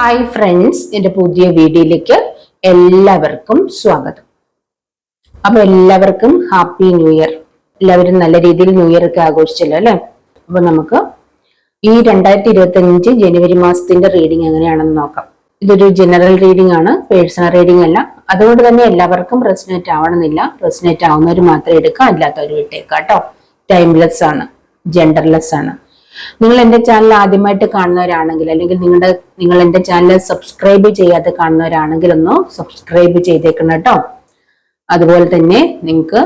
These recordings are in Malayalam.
ഹായ് ഫ്രണ്ട്സ് എൻ്റെ പുതിയ വീഡിയോയിലേക്ക് എല്ലാവർക്കും സ്വാഗതം അപ്പോൾ എല്ലാവർക്കും ഹാപ്പി ന്യൂ ഇയർ എല്ലാവരും നല്ല രീതിയിൽ ന്യൂ ഇയർ ഒക്കെ ആഘോഷിച്ചല്ലോ അല്ലേ അപ്പോൾ നമുക്ക് ഈ രണ്ടായിരത്തി ഇരുപത്തഞ്ച് ജനുവരി മാസത്തിന്റെ റീഡിംഗ് എങ്ങനെയാണെന്ന് നോക്കാം ഇതൊരു ജനറൽ റീഡിംഗ് ആണ് പേഴ്സണൽ റീഡിംഗ് അല്ല അതുകൊണ്ട് തന്നെ എല്ലാവർക്കും റെസിനേറ്റ് ആവണമെന്നില്ല റെസിനേറ്റ് ആവുന്നവർ മാത്രം എടുക്കാം അല്ലാത്തവർ വിട്ടേക്കാം കേട്ടോ ടൈംലെസ് ആണ് ജെൻഡർലെസ് ആണ് നിങ്ങൾ എൻ്റെ ചാനൽ ആദ്യമായിട്ട് കാണുന്നവരാണെങ്കിൽ അല്ലെങ്കിൽ നിങ്ങളുടെ നിങ്ങൾ എൻ്റെ ചാനൽ സബ്സ്ക്രൈബ് ചെയ്യാതെ കാണുന്നവരാണെങ്കിൽ ഒന്ന് സബ്സ്ക്രൈബ് ചെയ്തേക്കണം കേട്ടോ അതുപോലെ തന്നെ നിങ്ങൾക്ക്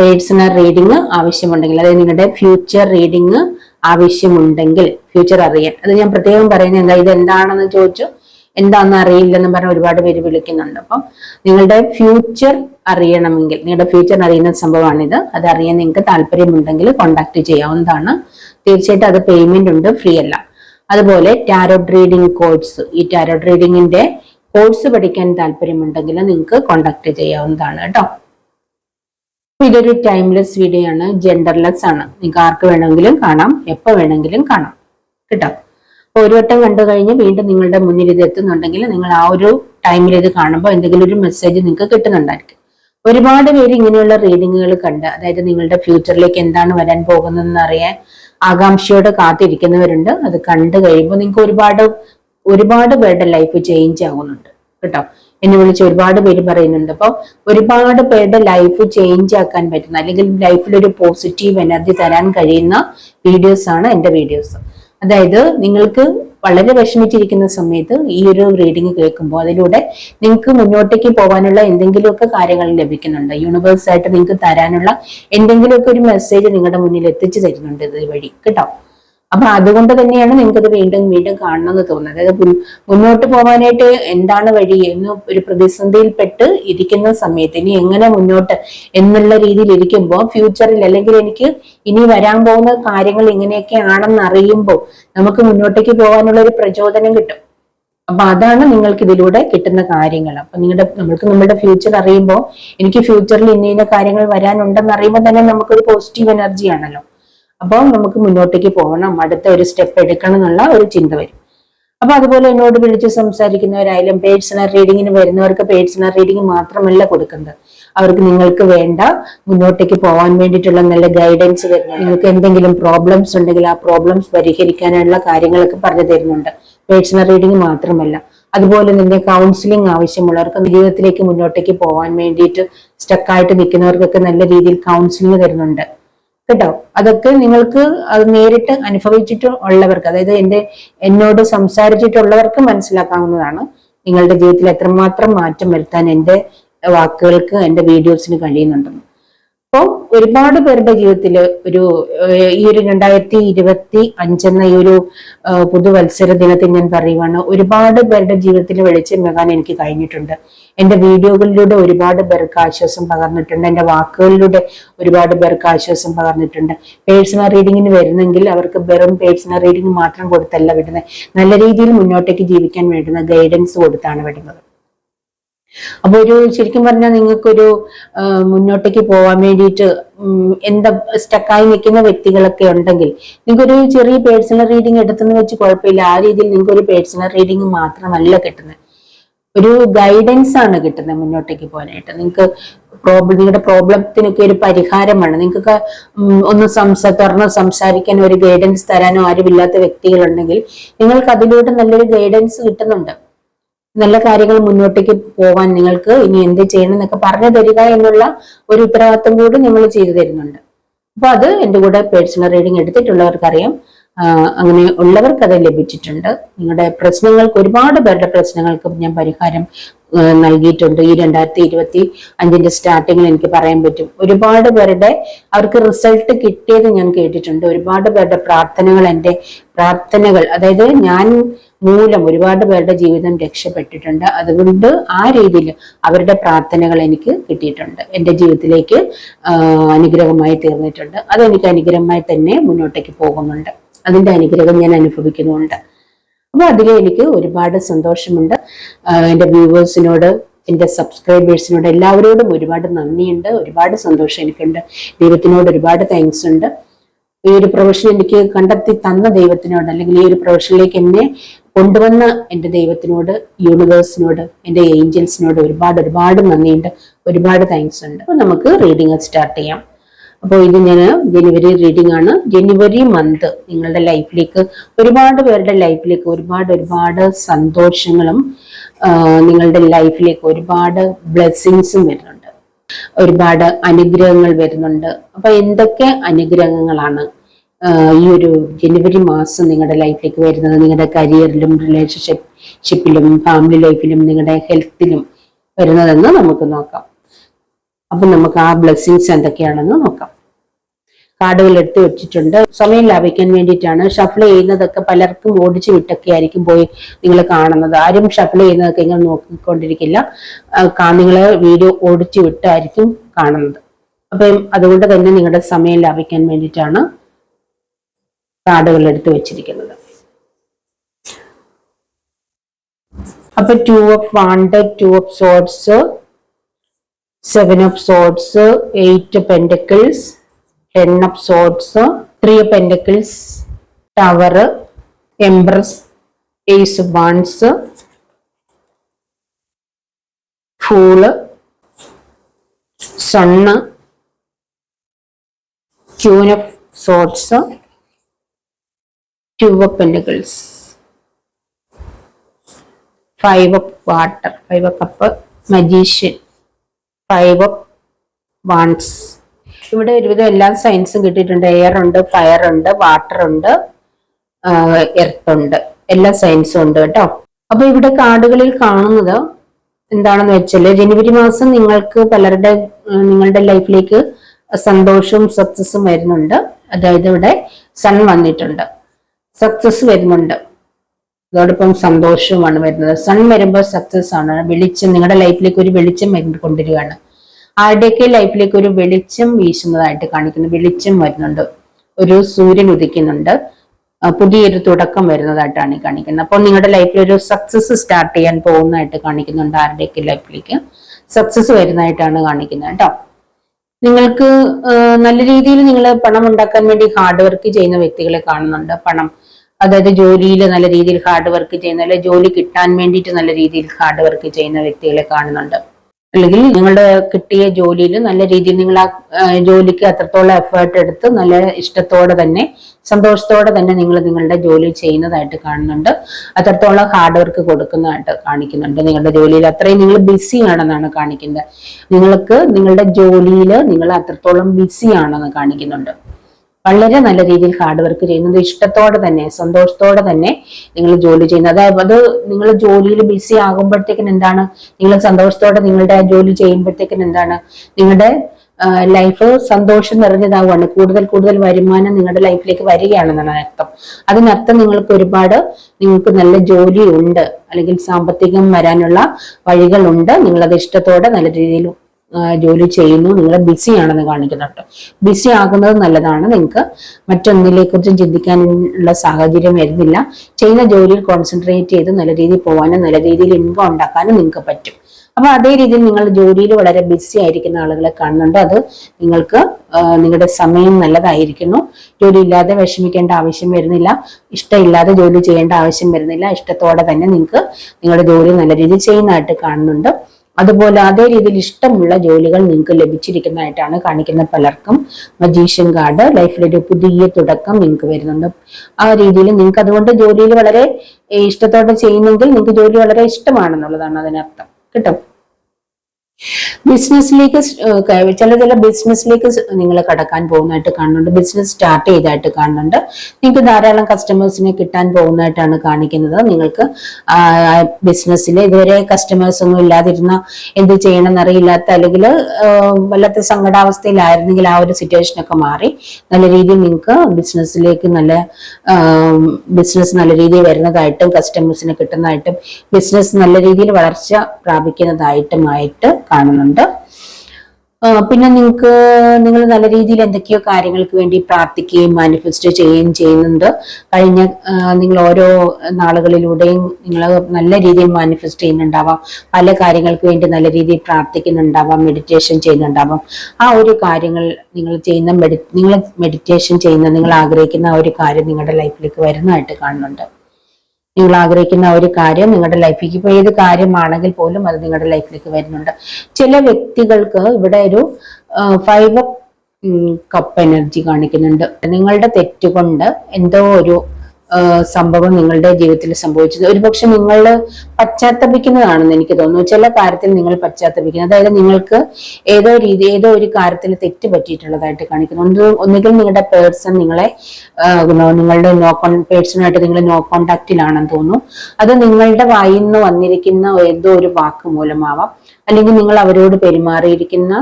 പേഴ്സണൽ റീഡിങ് ആവശ്യമുണ്ടെങ്കിൽ അതായത് നിങ്ങളുടെ ഫ്യൂച്ചർ റീഡിങ് ആവശ്യമുണ്ടെങ്കിൽ ഫ്യൂച്ചർ അറിയാൻ അത് ഞാൻ പ്രത്യേകം പറയുന്നത് എന്താ ഇത് എന്താണെന്ന് ചോദിച്ചു എന്താണെന്ന് അറിയില്ലെന്ന് പറഞ്ഞ ഒരുപാട് പേര് വിളിക്കുന്നുണ്ട് അപ്പം നിങ്ങളുടെ ഫ്യൂച്ചർ അറിയണമെങ്കിൽ നിങ്ങളുടെ ഫ്യൂച്ചർ അറിയുന്ന സംഭവമാണിത് അത് അറിയാൻ നിങ്ങൾക്ക് താല്പര്യമുണ്ടെങ്കിൽ കോൺടാക്ട് ചെയ്യാവുന്നതാണ് തീർച്ചയായിട്ടും അത് പേയ്മെന്റ് ഉണ്ട് ഫ്രീ അല്ല അതുപോലെ ടാരോട്ട് റീഡിംഗ് കോഴ്സ് ഈ ടാരോട്ട് റീഡിങ്ങിന്റെ കോഴ്സ് പഠിക്കാൻ താല്പര്യമുണ്ടെങ്കിൽ നിങ്ങൾക്ക് കോണ്ടാക്ട് ചെയ്യാവുന്നതാണ് കേട്ടോ ഇതൊരു ടൈംലെസ് വീഡിയോ ആണ് ജെൻഡർലെസ് ആണ് നിങ്ങൾക്ക് ആർക്ക് വേണമെങ്കിലും കാണാം എപ്പോൾ വേണമെങ്കിലും കാണാം കേട്ടോ ഒരു വട്ടം കണ്ടു കഴിഞ്ഞ് വീണ്ടും നിങ്ങളുടെ മുന്നിൽ ഇത് എത്തുന്നുണ്ടെങ്കിൽ നിങ്ങൾ ആ ഒരു ടൈമിൽ ഇത് കാണുമ്പോൾ എന്തെങ്കിലും ഒരു മെസ്സേജ് നിങ്ങൾക്ക് കിട്ടുന്നുണ്ടായിരിക്കും ഒരുപാട് പേര് ഇങ്ങനെയുള്ള റീഡിങ്ങുകൾ കണ്ട് അതായത് നിങ്ങളുടെ ഫ്യൂച്ചറിലേക്ക് എന്താണ് വരാൻ പോകുന്നതെന്ന് അറിയാൻ ആകാംക്ഷയോടെ കാത്തിരിക്കുന്നവരുണ്ട് അത് കണ്ടു കഴിയുമ്പോൾ നിങ്ങൾക്ക് ഒരുപാട് ഒരുപാട് പേരുടെ ലൈഫ് ചേഞ്ച് ആകുന്നുണ്ട് കേട്ടോ എന്നെ വിളിച്ച് ഒരുപാട് പേര് പറയുന്നുണ്ട് അപ്പോൾ ഒരുപാട് പേരുടെ ലൈഫ് ചേഞ്ച് ആക്കാൻ പറ്റുന്ന അല്ലെങ്കിൽ ലൈഫിൽ ഒരു പോസിറ്റീവ് എനർജി തരാൻ കഴിയുന്ന വീഡിയോസ് ആണ് എന്റെ വീഡിയോസ് അതായത് നിങ്ങൾക്ക് വളരെ വിഷമിച്ചിരിക്കുന്ന സമയത്ത് ഈ ഒരു റീഡിങ് കേൾക്കുമ്പോൾ അതിലൂടെ നിങ്ങൾക്ക് മുന്നോട്ടേക്ക് പോകാനുള്ള എന്തെങ്കിലുമൊക്കെ കാര്യങ്ങൾ ലഭിക്കുന്നുണ്ട് യൂണിവേഴ്സായിട്ട് നിങ്ങൾക്ക് തരാനുള്ള എന്തെങ്കിലുമൊക്കെ ഒരു മെസ്സേജ് നിങ്ങളുടെ മുന്നിൽ എത്തിച്ചു തരുന്നുണ്ട് ഇത് വഴി കേട്ടോ അപ്പൊ അതുകൊണ്ട് തന്നെയാണ് നിങ്ങൾക്കത് വീണ്ടും വീണ്ടും കാണണം എന്ന് തോന്നുന്നത് അതായത് മുന്നോട്ട് പോകാനായിട്ട് എന്താണ് വഴി എന്ന് ഒരു പ്രതിസന്ധിയിൽപ്പെട്ട് ഇരിക്കുന്ന സമയത്ത് ഇനി എങ്ങനെ മുന്നോട്ട് എന്നുള്ള രീതിയിൽ ഇരിക്കുമ്പോൾ ഫ്യൂച്ചറിൽ അല്ലെങ്കിൽ എനിക്ക് ഇനി വരാൻ പോകുന്ന കാര്യങ്ങൾ ഇങ്ങനെയൊക്കെ ആണെന്ന് അറിയുമ്പോൾ നമുക്ക് മുന്നോട്ടേക്ക് പോകാനുള്ള ഒരു പ്രചോദനം കിട്ടും അപ്പൊ അതാണ് നിങ്ങൾക്ക് ഇതിലൂടെ കിട്ടുന്ന കാര്യങ്ങൾ അപ്പൊ നിങ്ങളുടെ നമ്മൾക്ക് നമ്മുടെ ഫ്യൂച്ചർ അറിയുമ്പോൾ എനിക്ക് ഫ്യൂച്ചറിൽ ഇന്ന ഇന്ന കാര്യങ്ങൾ വരാനുണ്ടെന്ന് അറിയുമ്പോൾ തന്നെ നമുക്കൊരു പോസിറ്റീവ് എനർജി ആണല്ലോ അപ്പോൾ നമുക്ക് മുന്നോട്ടേക്ക് പോകണം അടുത്ത ഒരു സ്റ്റെപ്പ് എടുക്കണം എന്നുള്ള ഒരു ചിന്ത വരും അപ്പൊ അതുപോലെ എന്നോട് വിളിച്ച് സംസാരിക്കുന്നവരായാലും പേഴ്സണൽ റീഡിങ്ങിന് വരുന്നവർക്ക് പേഴ്സണൽ റീഡിങ് മാത്രമല്ല കൊടുക്കുന്നത് അവർക്ക് നിങ്ങൾക്ക് വേണ്ട മുന്നോട്ടേക്ക് പോകാൻ വേണ്ടിയിട്ടുള്ള നല്ല ഗൈഡൻസ് തരുന്നുണ്ട് നിങ്ങൾക്ക് എന്തെങ്കിലും പ്രോബ്ലംസ് ഉണ്ടെങ്കിൽ ആ പ്രോബ്ലംസ് പരിഹരിക്കാനുള്ള കാര്യങ്ങളൊക്കെ പറഞ്ഞു തരുന്നുണ്ട് പേഴ്സണൽ റീഡിങ് മാത്രമല്ല അതുപോലെ തന്നെ കൗൺസിലിംഗ് ആവശ്യമുള്ളവർക്ക് ജീവിതത്തിലേക്ക് മുന്നോട്ടേക്ക് പോകാൻ വേണ്ടിയിട്ട് സ്റ്റക്കായിട്ട് നിൽക്കുന്നവർക്കൊക്കെ നല്ല രീതിയിൽ കൗൺസിലിംഗ് തരുന്നുണ്ട് കേട്ടോ അതൊക്കെ നിങ്ങൾക്ക് അത് നേരിട്ട് അനുഭവിച്ചിട്ട് ഉള്ളവർക്ക് അതായത് എന്റെ എന്നോട് സംസാരിച്ചിട്ടുള്ളവർക്ക് മനസ്സിലാക്കാവുന്നതാണ് നിങ്ങളുടെ ജീവിതത്തിൽ എത്രമാത്രം മാറ്റം വരുത്താൻ എന്റെ വാക്കുകൾക്ക് എന്റെ വീഡിയോസിന് കഴിയുന്നുണ്ടെന്ന് അപ്പോൾ ഒരുപാട് പേരുടെ ജീവിതത്തിൽ ഒരു ഈ ഒരു രണ്ടായിരത്തി ഇരുപത്തി അഞ്ചെന്ന ഈ ഒരു പുതുവത്സര ദിനത്തിൽ ഞാൻ പറയുവാണ് ഒരുപാട് പേരുടെ ജീവിതത്തിൽ വെളിച്ചം വെക്കാൻ എനിക്ക് കഴിഞ്ഞിട്ടുണ്ട് എൻ്റെ വീഡിയോകളിലൂടെ ഒരുപാട് പേർക്ക് ആശ്വാസം പകർന്നിട്ടുണ്ട് എൻ്റെ വാക്കുകളിലൂടെ ഒരുപാട് പേർക്ക് ആശ്വാസം പകർന്നിട്ടുണ്ട് പേഴ്സണൽ റീഡിങ്ങിന് വരുന്നെങ്കിൽ അവർക്ക് വെറും പേഴ്സണൽ റീഡിംഗ് മാത്രം കൊടുത്തല്ല വിടുന്നത് നല്ല രീതിയിൽ മുന്നോട്ടേക്ക് ജീവിക്കാൻ വേണ്ടുന്ന ഗൈഡൻസ് കൊടുത്താണ് വിടുന്നത് അപ്പൊ ഒരു ശരിക്കും പറഞ്ഞാൽ നിങ്ങൾക്കൊരു മുന്നോട്ടേക്ക് പോവാൻ വേണ്ടിയിട്ട് എന്താ സ്റ്റക്കായി നിൽക്കുന്ന വ്യക്തികളൊക്കെ ഉണ്ടെങ്കിൽ നിങ്ങൾക്കൊരു ചെറിയ പേഴ്സണൽ റീഡിംഗ് എടുത്തെന്ന് വെച്ച് കുഴപ്പമില്ല ആ രീതിയിൽ നിങ്ങൾക്ക് ഒരു പേഴ്സണൽ റീഡിംഗ് മാത്രമല്ല കിട്ടുന്നത് ഒരു ഗൈഡൻസ് ആണ് കിട്ടുന്നത് മുന്നോട്ടേക്ക് പോകാനായിട്ട് നിങ്ങൾക്ക് പ്രോബ്ലം നിങ്ങളുടെ പ്രോബ്ലത്തിനൊക്കെ ഒരു പരിഹാരമാണ് നിങ്ങൾക്ക് ഒന്ന് സംസാ തുറന്ന് സംസാരിക്കാൻ ഒരു ഗൈഡൻസ് തരാനോ ആരുമില്ലാത്ത വ്യക്തികളുണ്ടെങ്കിൽ നിങ്ങൾക്ക് അതിലൂടെ നല്ലൊരു ഗൈഡൻസ് കിട്ടുന്നുണ്ട് നല്ല കാര്യങ്ങൾ മുന്നോട്ടേക്ക് പോവാൻ നിങ്ങൾക്ക് ഇനി എന്ത് ചെയ്യണം എന്നൊക്കെ പറഞ്ഞു തരിക എന്നുള്ള ഒരു ഉത്തരവാദിത്തം കൂടി നിങ്ങൾ ചെയ്തു തരുന്നുണ്ട് അപ്പൊ അത് എൻ്റെ കൂടെ പേഴ്സണൽ റീഡിംഗ് എടുത്തിട്ടുള്ളവർക്കറിയാം അങ്ങനെ ഉള്ളവർക്ക് അത് ലഭിച്ചിട്ടുണ്ട് നിങ്ങളുടെ പ്രശ്നങ്ങൾക്ക് ഒരുപാട് പേരുടെ പ്രശ്നങ്ങൾക്ക് ഞാൻ പരിഹാരം നൽകിയിട്ടുണ്ട് ഈ രണ്ടായിരത്തി ഇരുപത്തി അഞ്ചിന്റെ സ്റ്റാർട്ടിങ്ങിൽ എനിക്ക് പറയാൻ പറ്റും ഒരുപാട് പേരുടെ അവർക്ക് റിസൾട്ട് കിട്ടിയത് ഞാൻ കേട്ടിട്ടുണ്ട് ഒരുപാട് പേരുടെ പ്രാർത്ഥനകൾ എൻ്റെ പ്രാർത്ഥനകൾ അതായത് ഞാൻ മൂലം ഒരുപാട് പേരുടെ ജീവിതം രക്ഷപ്പെട്ടിട്ടുണ്ട് അതുകൊണ്ട് ആ രീതിയിൽ അവരുടെ പ്രാർത്ഥനകൾ എനിക്ക് കിട്ടിയിട്ടുണ്ട് എൻ്റെ ജീവിതത്തിലേക്ക് അനുഗ്രഹമായി തീർന്നിട്ടുണ്ട് അതെനിക്ക് അനുഗ്രഹമായി തന്നെ മുന്നോട്ടേക്ക് പോകുന്നുണ്ട് അതിൻ്റെ അനുഗ്രഹം ഞാൻ അനുഭവിക്കുന്നുണ്ട് അപ്പോൾ അതിൽ എനിക്ക് ഒരുപാട് സന്തോഷമുണ്ട് എൻ്റെ വ്യൂവേഴ്സിനോട് എൻ്റെ സബ്സ്ക്രൈബേഴ്സിനോട് എല്ലാവരോടും ഒരുപാട് നന്ദിയുണ്ട് ഒരുപാട് സന്തോഷം എനിക്കുണ്ട് ദൈവത്തിനോട് ഒരുപാട് താങ്ക്സ് ഉണ്ട് ഈ ഒരു പ്രൊഫഷൻ എനിക്ക് കണ്ടെത്തി തന്ന ദൈവത്തിനോട് അല്ലെങ്കിൽ ഈ ഒരു പ്രൊഫഷനിലേക്ക് എന്നെ കൊണ്ടുവന്ന എൻ്റെ ദൈവത്തിനോട് യൂണിവേഴ്സിനോട് എൻ്റെ ഏഞ്ചൽസിനോട് ഒരുപാട് ഒരുപാട് നന്ദിയുണ്ട് ഒരുപാട് താങ്ക്സ് ഉണ്ട് അപ്പോൾ നമുക്ക് റീഡിങ് സ്റ്റാർട്ട് ചെയ്യാം അപ്പോൾ ഇത് ഞാൻ ജനുവരി റീഡിംഗ് ആണ് ജനുവരി മന്ത് നിങ്ങളുടെ ലൈഫിലേക്ക് ഒരുപാട് പേരുടെ ലൈഫിലേക്ക് ഒരുപാട് ഒരുപാട് സന്തോഷങ്ങളും നിങ്ങളുടെ ലൈഫിലേക്ക് ഒരുപാട് ബ്ലെസ്സിങ്സും വരുന്നുണ്ട് ഒരുപാട് അനുഗ്രഹങ്ങൾ വരുന്നുണ്ട് അപ്പൊ എന്തൊക്കെ അനുഗ്രഹങ്ങളാണ് ഈ ഒരു ജനുവരി മാസം നിങ്ങളുടെ ലൈഫിലേക്ക് വരുന്നത് നിങ്ങളുടെ കരിയറിലും റിലേഷൻഷിപ്പിലും ഫാമിലി ലൈഫിലും നിങ്ങളുടെ ഹെൽത്തിലും വരുന്നതെന്ന് നമുക്ക് നോക്കാം അപ്പം നമുക്ക് ആ ബ്ലെസ്സിങ്സ് എന്തൊക്കെയാണെന്ന് നോക്കാം കാർഡുകൾ എടുത്തു വെച്ചിട്ടുണ്ട് സമയം ലാഭിക്കാൻ വേണ്ടിയിട്ടാണ് ഷഫിൾ ചെയ്യുന്നതൊക്കെ പലർക്കും ഓടിച്ചു വിട്ടൊക്കെ ആയിരിക്കും പോയി നിങ്ങൾ കാണുന്നത് ആരും ഷഫിൾ ചെയ്യുന്നതൊക്കെ നിങ്ങൾ നോക്കിക്കൊണ്ടിരിക്കില്ല നിങ്ങൾ വീഡിയോ ഓടിച്ചു വിട്ടായിരിക്കും കാണുന്നത് അപ്പം അതുകൊണ്ട് തന്നെ നിങ്ങളുടെ സമയം ലാഭിക്കാൻ വേണ്ടിയിട്ടാണ് കാർഡുകൾ എടുത്തു വെച്ചിരിക്കുന്നത് അപ്പൊ two of wands two of swords seven of swords eight pentacles Ten of Swords, Three of Pentacles, Tower, Empress, Ace of Wands, Fool, Sun, Queen of Swords, Two of Pentacles, Five of Water, Five of Cup, Magician, Five of Wands, ഇവിടെ ഒരുവിധം എല്ലാ സയൻസും കിട്ടിയിട്ടുണ്ട് എയർ ഉണ്ട് ഫയർ ഉണ്ട് വാട്ടർ ഉണ്ട് എർത്ത് ഉണ്ട് എല്ലാ സയൻസും ഉണ്ട് കേട്ടോ അപ്പൊ ഇവിടെ കാർഡുകളിൽ കാണുന്നത് എന്താണെന്ന് വെച്ചാൽ ജനുവരി മാസം നിങ്ങൾക്ക് പലരുടെ നിങ്ങളുടെ ലൈഫിലേക്ക് സന്തോഷവും സക്സസും വരുന്നുണ്ട് അതായത് ഇവിടെ സൺ വന്നിട്ടുണ്ട് സക്സസ് വരുന്നുണ്ട് അതോടൊപ്പം സന്തോഷവുമാണ് വരുന്നത് സൺ വരുമ്പോൾ സക്സസ് ആണ് വെളിച്ചം നിങ്ങളുടെ ലൈഫിലേക്ക് ഒരു വെളിച്ചം കൊണ്ടുവരികയാണ് ആരുടെയൊക്കെ ലൈഫിലേക്ക് ഒരു വെളിച്ചം വീശുന്നതായിട്ട് കാണിക്കുന്നു വെളിച്ചം വരുന്നുണ്ട് ഒരു സൂര്യൻ ഉദിക്കുന്നുണ്ട് പുതിയൊരു തുടക്കം വരുന്നതായിട്ടാണ് കാണിക്കുന്നത് അപ്പോൾ നിങ്ങളുടെ ലൈഫിൽ ഒരു സക്സസ് സ്റ്റാർട്ട് ചെയ്യാൻ പോകുന്നതായിട്ട് കാണിക്കുന്നുണ്ട് ആരുടെയൊക്കെ ലൈഫിലേക്ക് സക്സസ് വരുന്നതായിട്ടാണ് കാണിക്കുന്നത് കേട്ടോ നിങ്ങൾക്ക് നല്ല രീതിയിൽ നിങ്ങൾ പണം ഉണ്ടാക്കാൻ വേണ്ടി ഹാർഡ് വർക്ക് ചെയ്യുന്ന വ്യക്തികളെ കാണുന്നുണ്ട് പണം അതായത് ജോലിയിൽ നല്ല രീതിയിൽ ഹാർഡ് വർക്ക് ചെയ്യുന്ന അല്ലെങ്കിൽ ജോലി കിട്ടാൻ വേണ്ടിയിട്ട് നല്ല രീതിയിൽ ഹാർഡ് വർക്ക് ചെയ്യുന്ന വ്യക്തികളെ കാണുന്നുണ്ട് അല്ലെങ്കിൽ നിങ്ങളുടെ കിട്ടിയ ജോലിയിൽ നല്ല രീതിയിൽ നിങ്ങൾ ആ ജോലിക്ക് അത്രത്തോളം എഫേർട്ട് എടുത്ത് നല്ല ഇഷ്ടത്തോടെ തന്നെ സന്തോഷത്തോടെ തന്നെ നിങ്ങൾ നിങ്ങളുടെ ജോലി ചെയ്യുന്നതായിട്ട് കാണുന്നുണ്ട് അത്രത്തോളം ഹാർഡ് വർക്ക് കൊടുക്കുന്നതായിട്ട് കാണിക്കുന്നുണ്ട് നിങ്ങളുടെ ജോലിയിൽ അത്രയും നിങ്ങൾ ബിസി ആണെന്നാണ് കാണിക്കുന്നത് നിങ്ങൾക്ക് നിങ്ങളുടെ ജോലിയിൽ നിങ്ങൾ അത്രത്തോളം ബിസി ആണെന്ന് കാണിക്കുന്നുണ്ട് വളരെ നല്ല രീതിയിൽ ഹാർഡ് വർക്ക് ചെയ്യുന്നത് ഇഷ്ടത്തോടെ തന്നെ സന്തോഷത്തോടെ തന്നെ നിങ്ങൾ ജോലി ചെയ്യുന്നത് അതായത് അത് നിങ്ങൾ ജോലിയിൽ ബിസി ആകുമ്പോഴത്തേക്കിന് എന്താണ് നിങ്ങൾ സന്തോഷത്തോടെ നിങ്ങളുടെ ജോലി ചെയ്യുമ്പോഴത്തേക്കിന് എന്താണ് നിങ്ങളുടെ ലൈഫ് സന്തോഷം നിറഞ്ഞതാവുകയാണ് കൂടുതൽ കൂടുതൽ വരുമാനം നിങ്ങളുടെ ലൈഫിലേക്ക് വരികയാണെന്നാണ് അർത്ഥം അതിനർത്ഥം നിങ്ങൾക്ക് ഒരുപാട് നിങ്ങൾക്ക് നല്ല ജോലി ഉണ്ട് അല്ലെങ്കിൽ സാമ്പത്തികം വരാനുള്ള വഴികളുണ്ട് നിങ്ങളത് ഇഷ്ടത്തോടെ നല്ല രീതിയിൽ ജോലി ചെയ്യുന്നു നിങ്ങൾ ബിസി ആണെന്ന് കാണിക്കുന്നുണ്ട് ബിസി ആകുന്നത് നല്ലതാണ് നിങ്ങൾക്ക് മറ്റൊന്നിനെ കുറിച്ച് ചിന്തിക്കാനുള്ള സാഹചര്യം വരുന്നില്ല ചെയ്യുന്ന ജോലിയിൽ കോൺസെൻട്രേറ്റ് ചെയ്ത് നല്ല രീതിയിൽ പോകാനും നല്ല രീതിയിൽ ഇൻകം ഉണ്ടാക്കാനും നിങ്ങൾക്ക് പറ്റും അപ്പൊ അതേ രീതിയിൽ നിങ്ങൾ ജോലിയിൽ വളരെ ബിസി ആയിരിക്കുന്ന ആളുകളെ കാണുന്നുണ്ട് അത് നിങ്ങൾക്ക് നിങ്ങളുടെ സമയം നല്ലതായിരിക്കുന്നു ജോലി ഇല്ലാതെ വിഷമിക്കേണ്ട ആവശ്യം വരുന്നില്ല ഇഷ്ടമില്ലാതെ ജോലി ചെയ്യേണ്ട ആവശ്യം വരുന്നില്ല ഇഷ്ടത്തോടെ തന്നെ നിങ്ങൾക്ക് നിങ്ങളുടെ ജോലി നല്ല രീതിയിൽ ചെയ്യുന്നതായിട്ട് കാണുന്നുണ്ട് അതുപോലെ അതേ രീതിയിൽ ഇഷ്ടമുള്ള ജോലികൾ നിങ്ങൾക്ക് ലഭിച്ചിരിക്കുന്നതായിട്ടാണ് കാണിക്കുന്ന പലർക്കും മജീഷ്യൻ കാർഡ് ലൈഫിലൊരു പുതിയ തുടക്കം നിങ്ങൾക്ക് വരുന്നുണ്ട് ആ രീതിയിൽ നിങ്ങൾക്ക് അതുകൊണ്ട് ജോലിയിൽ വളരെ ഇഷ്ടത്തോടെ ചെയ്യുന്നെങ്കിൽ നിങ്ങൾക്ക് ജോലി വളരെ ഇഷ്ടമാണെന്നുള്ളതാണ് അതിനർത്ഥം കിട്ടും ബിസിനസ്സിലേക്ക് ചില ചില ബിസിനസ്സിലേക്ക് നിങ്ങൾ കടക്കാൻ പോകുന്നതായിട്ട് കാണുന്നുണ്ട് ബിസിനസ് സ്റ്റാർട്ട് ചെയ്തായിട്ട് കാണുന്നുണ്ട് നിങ്ങൾക്ക് ധാരാളം കസ്റ്റമേഴ്സിനെ കിട്ടാൻ പോകുന്നതായിട്ടാണ് കാണിക്കുന്നത് നിങ്ങൾക്ക് ബിസിനസ്സിൽ ഇതുവരെ കസ്റ്റമേഴ്സ് ഒന്നും ഇല്ലാതിരുന്ന എന്ത് ചെയ്യണമെന്ന് അറിയില്ലാത്ത അല്ലെങ്കിൽ വല്ലാത്ത സങ്കടാവസ്ഥയിലായിരുന്നെങ്കിൽ ആ ഒരു സിറ്റുവേഷനൊക്കെ മാറി നല്ല രീതിയിൽ നിങ്ങൾക്ക് ബിസിനസ്സിലേക്ക് നല്ല ബിസിനസ് നല്ല രീതിയിൽ വരുന്നതായിട്ടും കസ്റ്റമേഴ്സിനെ കിട്ടുന്നതായിട്ടും ബിസിനസ് നല്ല രീതിയിൽ വളർച്ച പ്രാപിക്കുന്നതായിട്ടുമായിട്ട് കാണുന്നുണ്ട് ചെയ്യുന്നുണ്ട് പിന്നെ നിങ്ങൾക്ക് നിങ്ങൾ നല്ല രീതിയിൽ എന്തൊക്കെയോ കാര്യങ്ങൾക്ക് വേണ്ടി പ്രാർത്ഥിക്കുകയും മാനിഫെസ്റ്റ് ചെയ്യുകയും ചെയ്യുന്നുണ്ട് കഴിഞ്ഞ നിങ്ങൾ ഓരോ നാളുകളിലൂടെയും നിങ്ങൾ നല്ല രീതിയിൽ മാനിഫെസ്റ്റ് ചെയ്യുന്നുണ്ടാവാം പല കാര്യങ്ങൾക്ക് വേണ്ടി നല്ല രീതിയിൽ പ്രാർത്ഥിക്കുന്നുണ്ടാവാം മെഡിറ്റേഷൻ ചെയ്യുന്നുണ്ടാവാം ആ ഒരു കാര്യങ്ങൾ നിങ്ങൾ ചെയ്യുന്ന മെഡി നിങ്ങൾ മെഡിറ്റേഷൻ ചെയ്യുന്ന നിങ്ങൾ ആഗ്രഹിക്കുന്ന ആ ഒരു കാര്യം നിങ്ങളുടെ ലൈഫിലേക്ക് വരുന്നതായിട്ട് കാണുന്നുണ്ട് നിങ്ങൾ ആഗ്രഹിക്കുന്ന ഒരു കാര്യം നിങ്ങളുടെ ലൈഫിലേക്ക് ഇപ്പൊ ഏത് കാര്യമാണെങ്കിൽ പോലും അത് നിങ്ങളുടെ ലൈഫിലേക്ക് വരുന്നുണ്ട് ചില വ്യക്തികൾക്ക് ഇവിടെ ഒരു ഫൈവ് കപ്പ് എനർജി കാണിക്കുന്നുണ്ട് നിങ്ങളുടെ തെറ്റുകൊണ്ട് എന്തോ ഒരു സംഭവം നിങ്ങളുടെ ജീവിതത്തിൽ സംഭവിച്ചത് ഒരുപക്ഷെ നിങ്ങൾ പശ്ചാത്തപിക്കുന്നതാണെന്ന് എനിക്ക് തോന്നുന്നു ചില കാര്യത്തിൽ നിങ്ങൾ പശ്ചാത്തപിക്കുന്നത് അതായത് നിങ്ങൾക്ക് ഏതോ രീതി ഏതോ ഒരു കാര്യത്തിൽ തെറ്റ് പറ്റിയിട്ടുള്ളതായിട്ട് കാണിക്കുന്നു ഒന്നുകിൽ നിങ്ങളുടെ പേഴ്സൺ നിങ്ങളെ നിങ്ങളുടെ നോ കോൺ പേഴ്സണായിട്ട് നിങ്ങൾ നോ കോണ്ടാക്റ്റിലാണെന്ന് തോന്നുന്നു അത് നിങ്ങളുടെ വായിന്ന് വന്നിരിക്കുന്ന ഏതോ ഒരു വാക്ക് മൂലമാവാം അല്ലെങ്കിൽ നിങ്ങൾ അവരോട് പെരുമാറിയിരിക്കുന്ന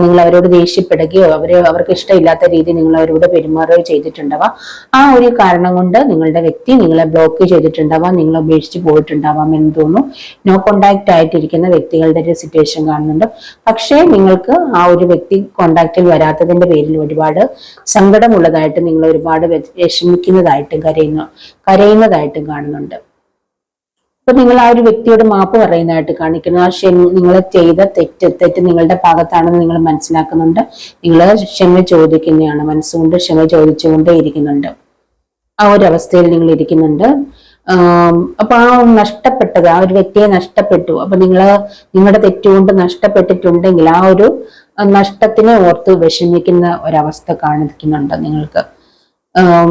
നിങ്ങൾ അവരോട് ദേഷ്യപ്പെടുകയോ അവരെ അവർക്ക് ഇഷ്ടമില്ലാത്ത രീതി നിങ്ങൾ അവരോട് പെരുമാറുകയോ ചെയ്തിട്ടുണ്ടാവാം ആ ഒരു കാരണം കൊണ്ട് നിങ്ങളുടെ വ്യക്തി നിങ്ങളെ ബ്ലോക്ക് ചെയ്തിട്ടുണ്ടാവാം നിങ്ങളെ ഉപേക്ഷിച്ച് പോയിട്ടുണ്ടാവാം എന്ന് തോന്നുന്നു നോ കോണ്ടാക്ട് ആയിട്ടിരിക്കുന്ന വ്യക്തികളുടെ ഒരു സിറ്റുവേഷൻ കാണുന്നുണ്ട് പക്ഷേ നിങ്ങൾക്ക് ആ ഒരു വ്യക്തി കോണ്ടാക്റ്റിൽ വരാത്തതിന്റെ പേരിൽ ഒരുപാട് സങ്കടമുള്ളതായിട്ട് നിങ്ങൾ ഒരുപാട് വിഷമിക്കുന്നതായിട്ടും കരയുന്നു കരയുന്നതായിട്ടും കാണുന്നുണ്ട് അപ്പൊ നിങ്ങൾ ആ ഒരു വ്യക്തിയോട് മാപ്പ് പറയുന്നതായിട്ട് കാണിക്കുന്നു ആ ക്ഷമ നിങ്ങൾ ചെയ്ത തെറ്റ് തെറ്റ് നിങ്ങളുടെ ഭാഗത്താണെന്ന് നിങ്ങൾ മനസ്സിലാക്കുന്നുണ്ട് നിങ്ങൾ ക്ഷമ ചോദിക്കുന്നതാണ് മനസ്സുകൊണ്ട് ക്ഷമ ചോദിച്ചുകൊണ്ടേ ഇരിക്കുന്നുണ്ട് ആ ഒരു അവസ്ഥയിൽ നിങ്ങൾ ഇരിക്കുന്നുണ്ട് അപ്പൊ ആ നഷ്ടപ്പെട്ടത് ആ ഒരു വ്യക്തിയെ നഷ്ടപ്പെട്ടു അപ്പൊ നിങ്ങൾ നിങ്ങളുടെ തെറ്റുകൊണ്ട് നഷ്ടപ്പെട്ടിട്ടുണ്ടെങ്കിൽ ആ ഒരു നഷ്ടത്തിനെ ഓർത്ത് വിഷമിക്കുന്ന ഒരവസ്ഥ കാണിക്കുന്നുണ്ട് നിങ്ങൾക്ക്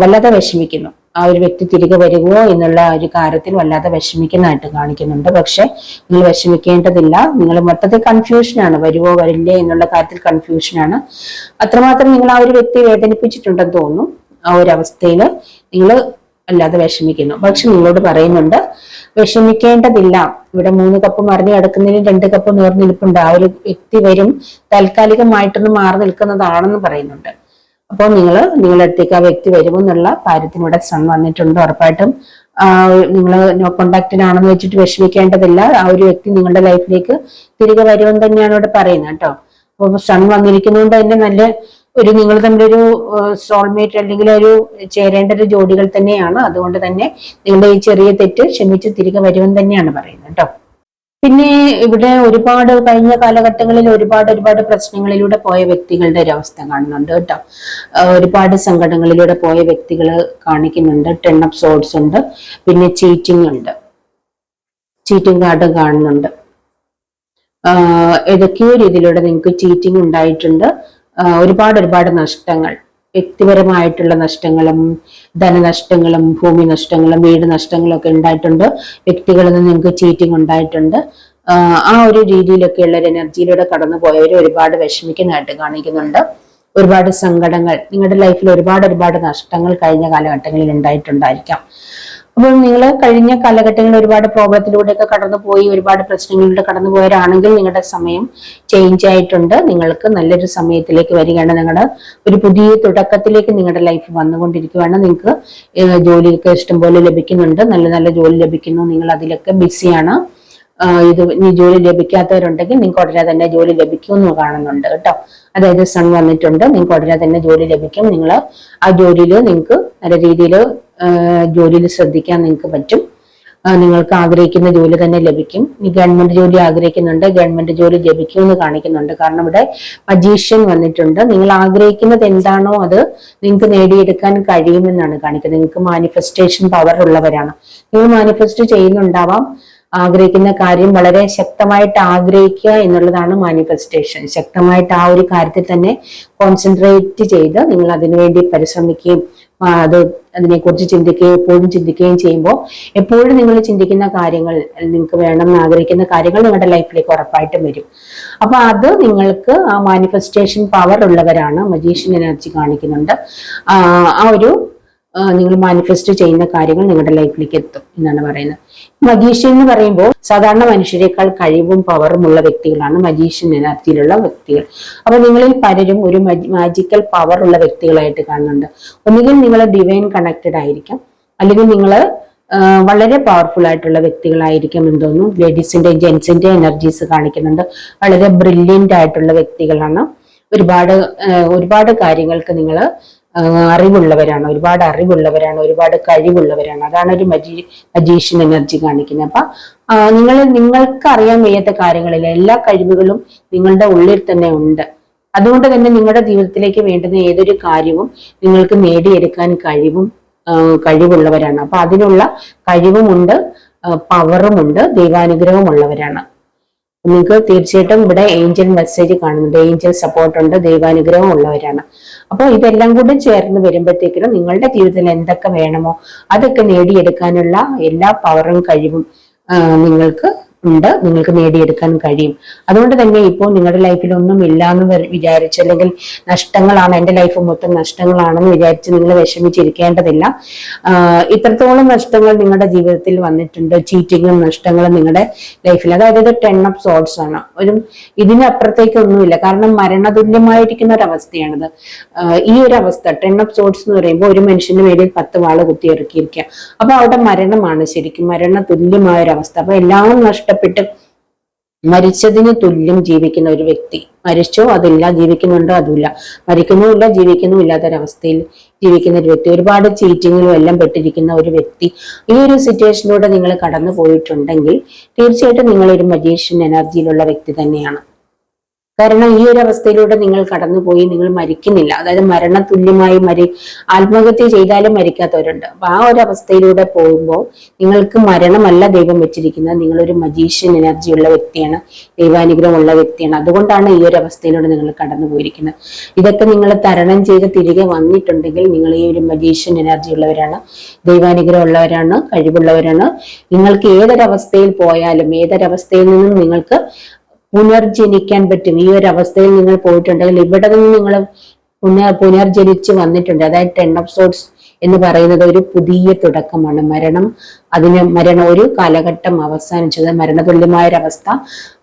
വല്ലാതെ വിഷമിക്കുന്നു ആ ഒരു വ്യക്തി തിരികെ വരുമോ എന്നുള്ള ഒരു കാര്യത്തിൽ വല്ലാതെ വിഷമിക്കുന്നതായിട്ട് കാണിക്കുന്നുണ്ട് പക്ഷെ നിങ്ങൾ വിഷമിക്കേണ്ടതില്ല നിങ്ങൾ മൊത്തത്തിൽ കൺഫ്യൂഷനാണ് വരുമോ വരില്ലേ എന്നുള്ള കാര്യത്തിൽ കൺഫ്യൂഷനാണ് അത്രമാത്രം നിങ്ങൾ ആ ഒരു വ്യക്തി വേദനിപ്പിച്ചിട്ടുണ്ടെന്ന് തോന്നുന്നു ആ ഒരു അവസ്ഥയിൽ നിങ്ങൾ അല്ലാതെ വിഷമിക്കുന്നു പക്ഷെ നിങ്ങളോട് പറയുന്നുണ്ട് വിഷമിക്കേണ്ടതില്ല ഇവിടെ മൂന്ന് കപ്പ് മറിഞ്ഞു കിടക്കുന്നതിന് രണ്ട് കപ്പ് നേർന്നിരിപ്പുണ്ട് ആ ഒരു വ്യക്തി വരും താൽക്കാലികമായിട്ടൊന്ന് മാറി നിൽക്കുന്നതാണെന്ന് പറയുന്നുണ്ട് അപ്പോൾ നിങ്ങൾ നിങ്ങൾ അടുത്തേക്ക് ആ വ്യക്തി വരുമെന്നുള്ള കാര്യത്തിനൂടെ സൺ വന്നിട്ടുണ്ട് ഉറപ്പായിട്ടും നിങ്ങൾ നോ കോണ്ടാക്റ്റിനാണെന്ന് വെച്ചിട്ട് വിഷമിക്കേണ്ടതില്ല ആ ഒരു വ്യക്തി നിങ്ങളുടെ ലൈഫിലേക്ക് തിരികെ വരുമെന്ന് തന്നെയാണ് ഇവിടെ പറയുന്നത് കേട്ടോ അപ്പോൾ സൺ വന്നിരിക്കുന്നതുകൊണ്ട് തന്നെ നല്ല ഒരു നിങ്ങൾ തമ്മിലൊരു സോൾമേറ്റ് അല്ലെങ്കിൽ ഒരു ചേരേണ്ട ഒരു ജോഡികൾ തന്നെയാണ് അതുകൊണ്ട് തന്നെ നിങ്ങളുടെ ഈ ചെറിയ തെറ്റ് ക്ഷമിച്ച് തിരികെ വരുമെന്ന് തന്നെയാണ് പറയുന്നത് കേട്ടോ പിന്നെ ഇവിടെ ഒരുപാട് കഴിഞ്ഞ കാലഘട്ടങ്ങളിൽ ഒരുപാട് ഒരുപാട് പ്രശ്നങ്ങളിലൂടെ പോയ വ്യക്തികളുടെ ഒരവസ്ഥ അവസ്ഥ കാണുന്നുണ്ട് കേട്ടോ ഒരുപാട് സങ്കടങ്ങളിലൂടെ പോയ വ്യക്തികൾ കാണിക്കുന്നുണ്ട് ടെൺ ഓഫ് സോഡ്സ് ഉണ്ട് പിന്നെ ചീറ്റിംഗ് ഉണ്ട് ചീറ്റിംഗ് കാർഡ് കാണുന്നുണ്ട് ഏതൊക്കെയോ രീതിയിലൂടെ നിങ്ങൾക്ക് ചീറ്റിംഗ് ഉണ്ടായിട്ടുണ്ട് ഒരുപാട് ഒരുപാട് നഷ്ടങ്ങൾ വ്യക്തിപരമായിട്ടുള്ള നഷ്ടങ്ങളും ധനനഷ്ടങ്ങളും ഭൂമി നഷ്ടങ്ങളും വീട് നഷ്ടങ്ങളും ഒക്കെ ഉണ്ടായിട്ടുണ്ട് വ്യക്തികളിൽ നിന്ന് നിങ്ങൾക്ക് ചീറ്റിംഗ് ഉണ്ടായിട്ടുണ്ട് ആ ഒരു രീതിയിലൊക്കെയുള്ള ഒരു എനർജിയിലൂടെ കടന്നു പോയവർ ഒരുപാട് വിഷമിക്കുന്നതായിട്ട് കാണിക്കുന്നുണ്ട് ഒരുപാട് സങ്കടങ്ങൾ നിങ്ങളുടെ ലൈഫിൽ ഒരുപാട് ഒരുപാട് നഷ്ടങ്ങൾ കഴിഞ്ഞ കാലഘട്ടങ്ങളിൽ ഉണ്ടായിട്ടുണ്ടായിരിക്കാം അപ്പോൾ നിങ്ങൾ കഴിഞ്ഞ കാലഘട്ടങ്ങളിൽ ഒരുപാട് പ്രോബ്ലത്തിലൂടെയൊക്കെ കടന്നു പോയി ഒരുപാട് പ്രശ്നങ്ങളിലൂടെ കടന്നു പോയവരാണെങ്കിൽ നിങ്ങളുടെ സമയം ചേഞ്ച് ആയിട്ടുണ്ട് നിങ്ങൾക്ക് നല്ലൊരു സമയത്തിലേക്ക് വരികയാണ് നിങ്ങളുടെ ഒരു പുതിയ തുടക്കത്തിലേക്ക് നിങ്ങളുടെ ലൈഫ് വന്നുകൊണ്ടിരിക്കുകയാണ് നിങ്ങൾക്ക് ജോലിയൊക്കെ ഇഷ്ടംപോലെ ലഭിക്കുന്നുണ്ട് നല്ല നല്ല ജോലി ലഭിക്കുന്നു നിങ്ങൾ അതിലൊക്കെ ബിസിയാണ് ഇത് ഇനി ജോലി ലഭിക്കാത്തവരുണ്ടെങ്കിൽ നിങ്ങൾക്ക് ഉടനെ തന്നെ ജോലി ലഭിക്കുമെന്ന് കാണുന്നുണ്ട് കേട്ടോ അതായത് സൺ വന്നിട്ടുണ്ട് നിങ്ങൾക്ക് ഉടനെ തന്നെ ജോലി ലഭിക്കും നിങ്ങൾ ആ ജോലിയിൽ നിങ്ങൾക്ക് നല്ല രീതിയിൽ ജോലിയിൽ ശ്രദ്ധിക്കാൻ നിങ്ങൾക്ക് പറ്റും നിങ്ങൾക്ക് ആഗ്രഹിക്കുന്ന ജോലി തന്നെ ലഭിക്കും ഈ ഗവൺമെന്റ് ജോലി ആഗ്രഹിക്കുന്നുണ്ട് ഗവൺമെന്റ് ജോലി ലഭിക്കുമെന്ന് കാണിക്കുന്നുണ്ട് കാരണം ഇവിടെ മജീഷ്യൻ വന്നിട്ടുണ്ട് നിങ്ങൾ ആഗ്രഹിക്കുന്നത് എന്താണോ അത് നിങ്ങൾക്ക് നേടിയെടുക്കാൻ കഴിയുമെന്നാണ് കാണിക്കുന്നത് നിങ്ങൾക്ക് മാനിഫെസ്റ്റേഷൻ പവർ ഉള്ളവരാണ് നിങ്ങൾ മാനിഫെസ്റ്റ് ചെയ്യുന്നുണ്ടാവാം ആഗ്രഹിക്കുന്ന കാര്യം വളരെ ശക്തമായിട്ട് ആഗ്രഹിക്കുക എന്നുള്ളതാണ് മാനിഫെസ്റ്റേഷൻ ശക്തമായിട്ട് ആ ഒരു കാര്യത്തിൽ തന്നെ കോൺസെൻട്രേറ്റ് ചെയ്ത് നിങ്ങൾ അതിനുവേണ്ടി പരിശ്രമിക്കുകയും അത് അതിനെക്കുറിച്ച് ചിന്തിക്കുകയും എപ്പോഴും ചിന്തിക്കുകയും ചെയ്യുമ്പോൾ എപ്പോഴും നിങ്ങൾ ചിന്തിക്കുന്ന കാര്യങ്ങൾ നിങ്ങൾക്ക് വേണം എന്ന് ആഗ്രഹിക്കുന്ന കാര്യങ്ങൾ നിങ്ങളുടെ ലൈഫിലേക്ക് ഉറപ്പായിട്ടും വരും അപ്പൊ അത് നിങ്ങൾക്ക് ആ മാനിഫെസ്റ്റേഷൻ പവർ ഉള്ളവരാണ് മജീഷ്യൻ എനർജി കാണിക്കുന്നുണ്ട് ആ ഒരു നിങ്ങൾ മാനിഫെസ്റ്റ് ചെയ്യുന്ന കാര്യങ്ങൾ നിങ്ങളുടെ ലൈഫിലേക്ക് എത്തും എന്നാണ് പറയുന്നത് മജീഷ്യൻ എന്ന് പറയുമ്പോൾ സാധാരണ മനുഷ്യരെക്കാൾ കഴിവും പവറും ഉള്ള വ്യക്തികളാണ് മജീഷ്യൻ എന്ന വ്യക്തികൾ അപ്പൊ നിങ്ങളിൽ പലരും ഒരു മാജിക്കൽ പവർ ഉള്ള വ്യക്തികളായിട്ട് കാണുന്നുണ്ട് ഒന്നുകിൽ നിങ്ങൾ ഡിവൈൻ കണക്റ്റഡ് ആയിരിക്കാം അല്ലെങ്കിൽ നിങ്ങൾ വളരെ പവർഫുൾ ആയിട്ടുള്ള വ്യക്തികളായിരിക്കും എന്ന് തോന്നുന്നു ലേഡീസിന്റെ ജെൻസിന്റെ എനർജീസ് കാണിക്കുന്നുണ്ട് വളരെ ബ്രില്യൻ്റ് ആയിട്ടുള്ള വ്യക്തികളാണ് ഒരുപാട് ഒരുപാട് കാര്യങ്ങൾക്ക് നിങ്ങൾ അറിവുള്ളവരാണ് ഒരുപാട് അറിവുള്ളവരാണ് ഒരുപാട് കഴിവുള്ളവരാണ് അതാണ് ഒരു മജി മജീഷ്യൻ എനർജി കാണിക്കുന്നത് അപ്പൊ നിങ്ങൾ നിങ്ങൾക്ക് അറിയാൻ വയ്യാത്ത കാര്യങ്ങളിൽ എല്ലാ കഴിവുകളും നിങ്ങളുടെ ഉള്ളിൽ തന്നെ ഉണ്ട് അതുകൊണ്ട് തന്നെ നിങ്ങളുടെ ജീവിതത്തിലേക്ക് വേണ്ടുന്ന ഏതൊരു കാര്യവും നിങ്ങൾക്ക് നേടിയെടുക്കാൻ കഴിവും കഴിവുള്ളവരാണ് അപ്പൊ അതിനുള്ള കഴിവുമുണ്ട് പവറുമുണ്ട് ദൈവാനുഗ്രഹവും ഉള്ളവരാണ് നിങ്ങൾക്ക് തീർച്ചയായിട്ടും ഇവിടെ ഏഞ്ചൽ മെസ്സേജ് കാണുന്നുണ്ട് ഏഞ്ചൽ സപ്പോർട്ടുണ്ട് ദൈവാനുഗ്രഹം ഉള്ളവരാണ് അപ്പോൾ ഇതെല്ലാം കൂടെ ചേർന്ന് വരുമ്പോഴത്തേക്കിനും നിങ്ങളുടെ ജീവിതത്തിൽ എന്തൊക്കെ വേണമോ അതൊക്കെ നേടിയെടുക്കാനുള്ള എല്ലാ പവറും കഴിവും നിങ്ങൾക്ക് ഉണ്ട് നിങ്ങൾക്ക് നേടിയെടുക്കാൻ കഴിയും അതുകൊണ്ട് തന്നെ ഇപ്പോൾ നിങ്ങളുടെ ലൈഫിൽ ഒന്നും ഇല്ല എന്ന് വിചാരിച്ച് അല്ലെങ്കിൽ നഷ്ടങ്ങളാണ് എൻ്റെ ലൈഫ് മൊത്തം നഷ്ടങ്ങളാണെന്ന് വിചാരിച്ച് നിങ്ങൾ വിഷമിച്ചിരിക്കേണ്ടതില്ല ഇത്രത്തോളം നഷ്ടങ്ങൾ നിങ്ങളുടെ ജീവിതത്തിൽ വന്നിട്ടുണ്ട് ചീറ്റിങ്ങും നഷ്ടങ്ങളും നിങ്ങളുടെ ലൈഫിൽ അതായത് ഇത് ടെൻ ഓഫ് സോഡ്സ് ആണ് ഒരു ഇതിനപ്പുറത്തേക്കൊന്നുമില്ല കാരണം മരണതുല്യമായിരിക്കുന്ന ഒരു അവസ്ഥയാണിത് ഈ ഒരു അവസ്ഥ ടെൻ ഓഫ് സോഡ്സ് എന്ന് പറയുമ്പോൾ ഒരു മനുഷ്യന്റെ പേരിൽ പത്ത് വാള് കുത്തിയിറക്കിയിരിക്കുക അപ്പൊ അവിടെ മരണമാണ് ശരിക്കും മരണ തുല്യമായ ഒരു അവസ്ഥ അപ്പൊ എല്ലാം നഷ്ടം നഷ്ടപ്പെട്ട് മരിച്ചതിന് തുല്യം ജീവിക്കുന്ന ഒരു വ്യക്തി മരിച്ചോ അതില്ല ജീവിക്കുന്നുണ്ടോ അതുമില്ല മരിക്കുന്നുമില്ല ജീവിക്കുന്നു ഇല്ലാത്തൊരവസ്ഥയിൽ ജീവിക്കുന്ന ഒരു വ്യക്തി ഒരുപാട് ചീറ്റിങ്ങിലും എല്ലാം പെട്ടിരിക്കുന്ന ഒരു വ്യക്തി ഈ ഒരു സിറ്റുവേഷനിലൂടെ നിങ്ങൾ കടന്നു പോയിട്ടുണ്ടെങ്കിൽ തീർച്ചയായിട്ടും നിങ്ങളൊരു മജീഷ്യൻ എനർജിയിലുള്ള വ്യക്തി തന്നെയാണ് കാരണം ഈ ഒരു അവസ്ഥയിലൂടെ നിങ്ങൾ കടന്നുപോയി നിങ്ങൾ മരിക്കുന്നില്ല അതായത് മരണ തുല്യമായി മരി ആത്മഹത്യ ചെയ്താലും മരിക്കാത്തവരുണ്ട് അപ്പൊ ആ ഒരു അവസ്ഥയിലൂടെ പോകുമ്പോൾ നിങ്ങൾക്ക് മരണമല്ല ദൈവം വെച്ചിരിക്കുന്നത് നിങ്ങളൊരു മജീഷ്യൻ എനർജി ഉള്ള വ്യക്തിയാണ് ദൈവാനുഗ്രഹം ഉള്ള വ്യക്തിയാണ് അതുകൊണ്ടാണ് ഈ ഒരു അവസ്ഥയിലൂടെ നിങ്ങൾ കടന്നു പോയിരിക്കുന്നത് ഇതൊക്കെ നിങ്ങൾ തരണം ചെയ്ത് തിരികെ വന്നിട്ടുണ്ടെങ്കിൽ നിങ്ങൾ ഈ ഒരു മജീഷ്യൻ എനർജി ഉള്ളവരാണ് ദൈവാനുഗ്രഹം ഉള്ളവരാണ് കഴിവുള്ളവരാണ് നിങ്ങൾക്ക് ഏതൊരവസ്ഥയിൽ പോയാലും ഏതൊരവസ്ഥയിൽ നിന്നും നിങ്ങൾക്ക് പുനർജനിക്കാൻ പറ്റും ഈ ഒരു അവസ്ഥയിൽ നിങ്ങൾ പോയിട്ടുണ്ടെങ്കിൽ ഇവിടെ നിന്ന് നിങ്ങൾ പുനർ പുനർജനിച്ച് വന്നിട്ടുണ്ട് അതായത് ടെൻ ഓഫ് സോട്സ് എന്ന് പറയുന്നത് ഒരു പുതിയ തുടക്കമാണ് മരണം അതിന് മരണം ഒരു കാലഘട്ടം അവസാനിച്ചു മരണതുല്യമായ ഒരു അവസ്ഥ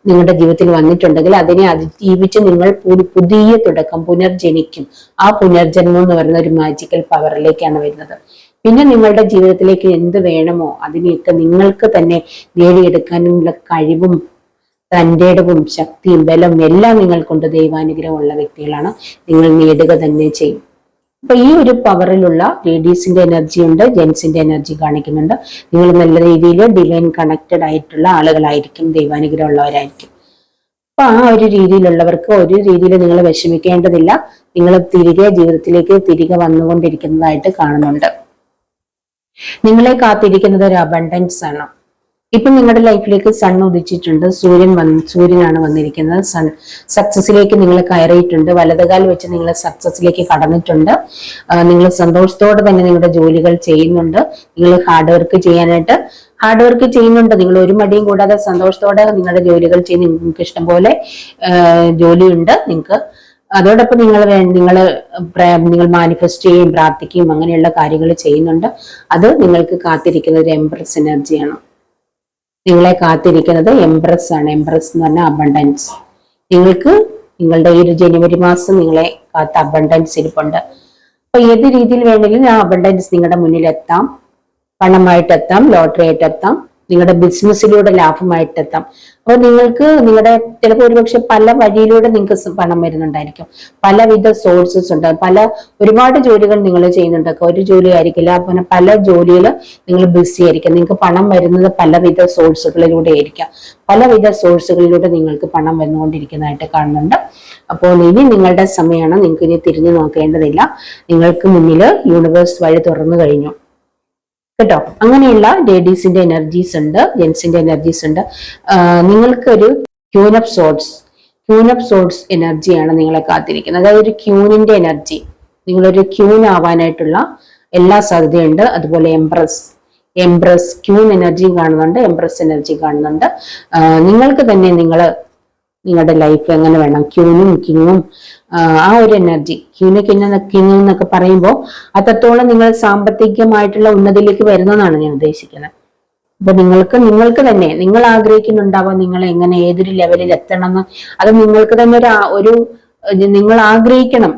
നിങ്ങളുടെ ജീവിതത്തിൽ വന്നിട്ടുണ്ടെങ്കിൽ അതിനെ അതിജീവിച്ച് നിങ്ങൾ പുതിയ തുടക്കം പുനർജനിക്കും ആ പുനർജന്മം എന്ന് പറയുന്ന ഒരു മാജിക്കൽ പവറിലേക്കാണ് വരുന്നത് പിന്നെ നിങ്ങളുടെ ജീവിതത്തിലേക്ക് എന്ത് വേണമോ അതിനെയൊക്കെ നിങ്ങൾക്ക് തന്നെ നേടിയെടുക്കാനുള്ള കഴിവും തൻ്റെടവും ശക്തിയും ബലവും എല്ലാം നിങ്ങൾ കൊണ്ട് ദൈവാനുഗ്രഹമുള്ള വ്യക്തികളാണ് നിങ്ങൾ നേടുക തന്നെ ചെയ്യും അപ്പൊ ഈ ഒരു പവറിലുള്ള ലേഡീസിന്റെ എനർജി ഉണ്ട് ജെൻസിന്റെ എനർജി കാണിക്കുന്നുണ്ട് നിങ്ങൾ നല്ല രീതിയിൽ ഡിവൈൻ കണക്റ്റഡ് ആയിട്ടുള്ള ആളുകളായിരിക്കും ദൈവാനുഗ്രഹം ഉള്ളവരായിരിക്കും അപ്പൊ ആ ഒരു രീതിയിലുള്ളവർക്ക് ഒരു രീതിയിൽ നിങ്ങൾ വിഷമിക്കേണ്ടതില്ല നിങ്ങൾ തിരികെ ജീവിതത്തിലേക്ക് തിരികെ വന്നുകൊണ്ടിരിക്കുന്നതായിട്ട് കാണുന്നുണ്ട് നിങ്ങളെ കാത്തിരിക്കുന്നത് ഒരു അബണ്ടൻസ് ആണ് ഇപ്പം നിങ്ങളുടെ ലൈഫിലേക്ക് സൺ ഉദിച്ചിട്ടുണ്ട് സൂര്യൻ വന്ന് സൂര്യനാണ് വന്നിരിക്കുന്നത് സൺ സക്സസിലേക്ക് നിങ്ങൾ കയറിയിട്ടുണ്ട് വലതുകാൽ വെച്ച് നിങ്ങൾ സക്സസിലേക്ക് കടന്നിട്ടുണ്ട് നിങ്ങൾ സന്തോഷത്തോടെ തന്നെ നിങ്ങളുടെ ജോലികൾ ചെയ്യുന്നുണ്ട് നിങ്ങൾ ഹാർഡ് വർക്ക് ചെയ്യാനായിട്ട് ഹാർഡ് വർക്ക് ചെയ്യുന്നുണ്ട് നിങ്ങൾ ഒരു മടിയും കൂടാതെ സന്തോഷത്തോടെ നിങ്ങളുടെ ജോലികൾ ചെയ്യുന്ന നിങ്ങൾക്ക് ഇഷ്ടംപോലെ ജോലിയുണ്ട് നിങ്ങൾക്ക് അതോടൊപ്പം നിങ്ങൾ നിങ്ങൾ നിങ്ങൾ മാനിഫെസ്റ്റ് ചെയ്യുകയും പ്രാർത്ഥിക്കുകയും അങ്ങനെയുള്ള കാര്യങ്ങൾ ചെയ്യുന്നുണ്ട് അത് നിങ്ങൾക്ക് കാത്തിരിക്കുന്ന ഒരു എംപ്രസ് എനർജിയാണ് നിങ്ങളെ കാത്തിരിക്കുന്നത് എംപ്രസ് ആണ് എംപ്രസ് എന്ന് പറഞ്ഞാൽ അബണ്ടൻസ് നിങ്ങൾക്ക് നിങ്ങളുടെ ഈ ഒരു ജനുവരി മാസം നിങ്ങളെ കാത്ത അബണ്ടൻസ് ഇരിപ്പുണ്ട് അപ്പൊ ഏത് രീതിയിൽ വേണമെങ്കിലും ആ അബണ്ടൻസ് നിങ്ങളുടെ മുന്നിൽ എത്താം പണമായിട്ട് എത്താം ലോട്ടറി ആയിട്ട് എത്താം നിങ്ങളുടെ ബിസിനസ്സിലൂടെ ലാഭമായിട്ട് എത്താം അപ്പോൾ നിങ്ങൾക്ക് നിങ്ങളുടെ ചിലപ്പോൾ ഒരുപക്ഷെ പല വഴിയിലൂടെ നിങ്ങൾക്ക് പണം വരുന്നുണ്ടായിരിക്കും പലവിധ സോഴ്സസ് ഉണ്ട് പല ഒരുപാട് ജോലികൾ നിങ്ങൾ ചെയ്യുന്നുണ്ട് ഒരു ജോലി ആയിരിക്കില്ല പിന്നെ പല ജോലിയിൽ നിങ്ങൾ ബിസി ആയിരിക്കും നിങ്ങൾക്ക് പണം വരുന്നത് പലവിധ സോഴ്സുകളിലൂടെ ആയിരിക്കാം പലവിധ സോഴ്സുകളിലൂടെ നിങ്ങൾക്ക് പണം വന്നുകൊണ്ടിരിക്കുന്നതായിട്ട് കാണുന്നുണ്ട് അപ്പോൾ ഇനി നിങ്ങളുടെ സമയമാണ് നിങ്ങൾക്ക് ഇനി തിരിഞ്ഞു നോക്കേണ്ടതില്ല നിങ്ങൾക്ക് മുന്നിൽ യൂണിവേഴ്സ് വഴി തുറന്നു കഴിഞ്ഞു കേട്ടോ അങ്ങനെയുള്ള ലേഡീസിന്റെ എനർജീസ് ഉണ്ട് ജെൻസിന്റെ എനർജീസ് ഉണ്ട് നിങ്ങൾക്കൊരു queen of swords queen of swords എനർജിയാണ് നിങ്ങളെ കാത്തിരിക്കുന്നത് അതായത് ഒരു ക്യൂനിന്റെ എനർജി നിങ്ങളൊരു ക്യൂൻ ആവാനായിട്ടുള്ള എല്ലാ സാധ്യതയുണ്ട് അതുപോലെ എംപ്രസ് എംപ്രസ് ക്യൂൻ എനർജിയും കാണുന്നുണ്ട് എംപ്രസ് എനർജി കാണുന്നുണ്ട് നിങ്ങൾക്ക് തന്നെ നിങ്ങൾ നിങ്ങളുടെ ലൈഫ് എങ്ങനെ വേണം ക്യൂനും കിങ്ങും ആ ഒരു എനർജി ക്യൂന് കിന്ന കിങ് എന്നൊക്കെ പറയുമ്പോൾ അത്രത്തോളം നിങ്ങൾ സാമ്പത്തികമായിട്ടുള്ള ഉന്നതിയിലേക്ക് വരുന്നതാണ് ഞാൻ ഉദ്ദേശിക്കുന്നത് അപ്പൊ നിങ്ങൾക്ക് നിങ്ങൾക്ക് തന്നെ നിങ്ങൾ ആഗ്രഹിക്കുന്നുണ്ടാവാം നിങ്ങൾ എങ്ങനെ ഏതൊരു ലെവലിൽ എത്തണം എന്ന് അത് നിങ്ങൾക്ക് തന്നെ ഒരു ഒരു നിങ്ങൾ ആഗ്രഹിക്കണം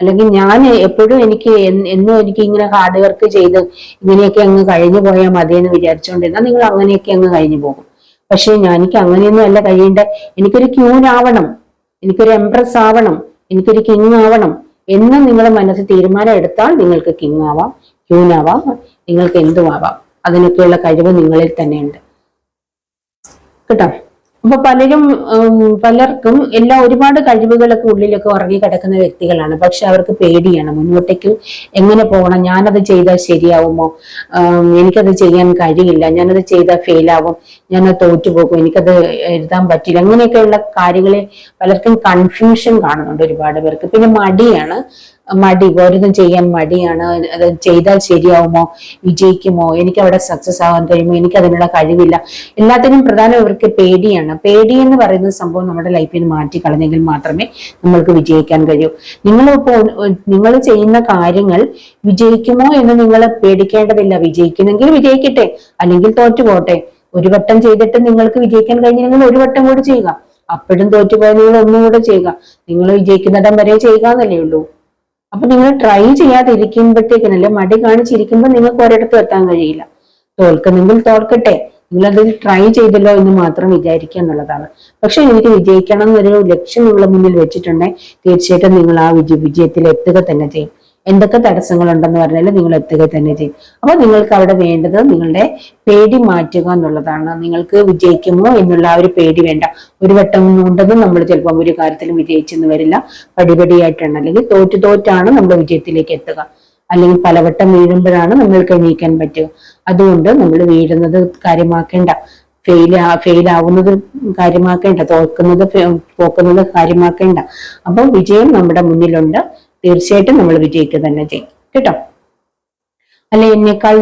അല്ലെങ്കിൽ ഞാൻ എപ്പോഴും എനിക്ക് എന്നും എനിക്ക് ഇങ്ങനെ ഹാർഡ് വർക്ക് ചെയ്ത് ഇങ്ങനെയൊക്കെ അങ്ങ് കഴിഞ്ഞു പോയാൽ മതി എന്ന് വിചാരിച്ചുകൊണ്ടിരുന്നാൽ നിങ്ങൾ അങ്ങനെയൊക്കെ അങ്ങ് കഴിഞ്ഞു പോകും പക്ഷേ ഞാൻ എനിക്ക് അങ്ങനെയൊന്നും അല്ല കഴിയേണ്ടത് എനിക്കൊരു ക്യൂൻ ആവണം എനിക്കൊരു എംപ്രസ് ആവണം എനിക്കൊരു കിങ് ആവണം എന്ന് നിങ്ങൾ മനസ്സിൽ തീരുമാനം എടുത്താൽ നിങ്ങൾക്ക് കിങ് ആവാം ക്യൂൻ ആവാം നിങ്ങൾക്ക് എന്തുമാവാം അതിനൊക്കെയുള്ള കഴിവ് നിങ്ങളിൽ തന്നെയുണ്ട് കേട്ടോ അപ്പൊ പലരും പലർക്കും എല്ലാ ഒരുപാട് കഴിവുകളൊക്കെ ഉള്ളിലൊക്കെ ഉറങ്ങി കിടക്കുന്ന വ്യക്തികളാണ് പക്ഷെ അവർക്ക് പേടിയാണ് മുന്നോട്ടേക്ക് എങ്ങനെ പോകണം ഞാനത് ചെയ്താൽ ശരിയാവുമോ എനിക്കത് ചെയ്യാൻ കഴിയില്ല ഞാനത് ചെയ്താൽ ഫെയിലാവും ഞാനത് തോറ്റുപോകും എനിക്കത് എഴുതാൻ പറ്റില്ല അങ്ങനെയൊക്കെയുള്ള കാര്യങ്ങളെ പലർക്കും കൺഫ്യൂഷൻ കാണുന്നുണ്ട് ഒരുപാട് പേർക്ക് പിന്നെ മടിയാണ് മടി ഓരോന്നും ചെയ്യാൻ മടിയാണ് അത് ചെയ്താൽ ശരിയാവുമോ വിജയിക്കുമോ എനിക്ക് അവിടെ സക്സസ് ആവാൻ കഴിയുമോ എനിക്ക് അതിനുള്ള കഴിവില്ല എല്ലാത്തിനും പ്രധാനം ഇവർക്ക് പേടിയാണ് പേടി എന്ന് പറയുന്ന സംഭവം നമ്മുടെ ലൈഫിൽ മാറ്റി കളഞ്ഞെങ്കിൽ മാത്രമേ നമ്മൾക്ക് വിജയിക്കാൻ കഴിയൂ നിങ്ങൾ ഇപ്പോൾ നിങ്ങൾ ചെയ്യുന്ന കാര്യങ്ങൾ വിജയിക്കുമോ എന്ന് നിങ്ങൾ പേടിക്കേണ്ടതില്ല വിജയിക്കുന്നെങ്കിൽ വിജയിക്കട്ടെ അല്ലെങ്കിൽ തോറ്റുപോട്ടെ ഒരു വട്ടം ചെയ്തിട്ട് നിങ്ങൾക്ക് വിജയിക്കാൻ കഴിഞ്ഞില്ലെങ്കിൽ ഒരു വട്ടം കൂടി ചെയ്യുക അപ്പോഴും തോറ്റുപോയ നിങ്ങൾ ഒന്നുകൂടെ ചെയ്യുക നിങ്ങൾ വിജയിക്കുന്നിടം വരെ ചെയ്യുക എന്നല്ലേ ഉള്ളൂ അപ്പൊ നിങ്ങൾ ട്രൈ അല്ലെ മടി കാണിച്ചിരിക്കുമ്പോൾ നിങ്ങൾക്ക് ഒരിടത്തും എത്താൻ കഴിയില്ല തോൽക്കുന്നെങ്കിൽ തോൽക്കട്ടെ നിങ്ങൾ അതിൽ ട്രൈ ചെയ്തല്ലോ എന്ന് മാത്രം വിചാരിക്കുക എന്നുള്ളതാണ് പക്ഷെ എനിക്ക് വിജയിക്കണം എന്നൊരു ലക്ഷ്യം നിങ്ങളുടെ മുന്നിൽ വെച്ചിട്ടുണ്ടെങ്കിൽ തീർച്ചയായിട്ടും നിങ്ങൾ ആ വിജയ വിജയത്തിൽ എത്തുക തന്നെ ചെയ്യും എന്തൊക്കെ തടസ്സങ്ങളുണ്ടെന്ന് പറഞ്ഞാൽ നിങ്ങൾ എത്തുക തന്നെ ചെയ്യും അപ്പോൾ നിങ്ങൾക്ക് അവിടെ വേണ്ടത് നിങ്ങളുടെ പേടി മാറ്റുക എന്നുള്ളതാണ് നിങ്ങൾക്ക് വിജയിക്കുമോ എന്നുള്ള ആ ഒരു പേടി വേണ്ട ഒരു വട്ടം കൊണ്ടതും നമ്മൾ ചിലപ്പോൾ ഒരു കാര്യത്തിലും വിജയിച്ചെന്ന് വരില്ല പടിപടിയായിട്ടാണ് അല്ലെങ്കിൽ തോറ്റു തോറ്റാണ് നമ്മൾ വിജയത്തിലേക്ക് എത്തുക അല്ലെങ്കിൽ പലവട്ടം വീഴുമ്പോഴാണ് നമ്മൾക്ക് നീക്കാൻ പറ്റുക അതുകൊണ്ട് നമ്മൾ വീഴുന്നത് കാര്യമാക്കേണ്ട ഫെയിൽ ഫെയിൽ ആവുന്നത് കാര്യമാക്കേണ്ട തോക്കുന്നത് തോക്കുന്നത് കാര്യമാക്കേണ്ട അപ്പം വിജയം നമ്മുടെ മുന്നിലുണ്ട് തീർച്ചയായിട്ടും നമ്മൾ വിജയിക്കുക തന്നെ ചെയ്യും കേട്ടോ അല്ലെ എന്നേക്കാൾ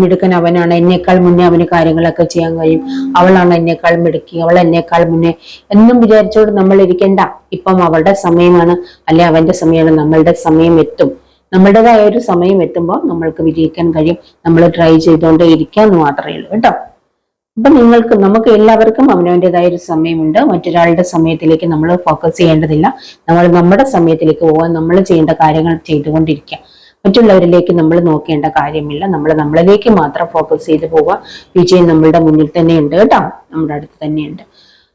മിടുക്കൻ അവനാണ് എന്നേക്കാൾ മുന്നേ അവന് കാര്യങ്ങളൊക്കെ ചെയ്യാൻ കഴിയും അവളാണ് എന്നേക്കാൾ മിടുക്കി അവൾ എന്നേക്കാൾ മുന്നേ എന്നും വിചാരിച്ചോട് നമ്മൾ ഇരിക്കണ്ട ഇപ്പം അവളുടെ സമയമാണ് അല്ലെ അവന്റെ സമയമാണ് നമ്മളുടെ സമയം എത്തും നമ്മളുടേതായ ഒരു സമയം എത്തുമ്പോൾ നമ്മൾക്ക് വിജയിക്കാൻ കഴിയും നമ്മൾ ട്രൈ ചെയ്തുകൊണ്ടേ ഇരിക്കാന്ന് മാത്രമേ ഉള്ളൂ കേട്ടോ അപ്പൊ നിങ്ങൾക്ക് നമുക്ക് എല്ലാവർക്കും അവനവൻ്റെതായ ഒരു സമയമുണ്ട് മറ്റൊരാളുടെ സമയത്തിലേക്ക് നമ്മൾ ഫോക്കസ് ചെയ്യേണ്ടതില്ല നമ്മൾ നമ്മുടെ സമയത്തിലേക്ക് പോകാൻ നമ്മൾ ചെയ്യേണ്ട കാര്യങ്ങൾ ചെയ്തുകൊണ്ടിരിക്കുക മറ്റുള്ളവരിലേക്ക് നമ്മൾ നോക്കേണ്ട കാര്യമില്ല നമ്മൾ നമ്മളിലേക്ക് മാത്രം ഫോക്കസ് ചെയ്ത് പോവുക വിജയം നമ്മളുടെ മുന്നിൽ തന്നെ ഉണ്ട് കേട്ടോ നമ്മുടെ അടുത്ത് തന്നെയുണ്ട്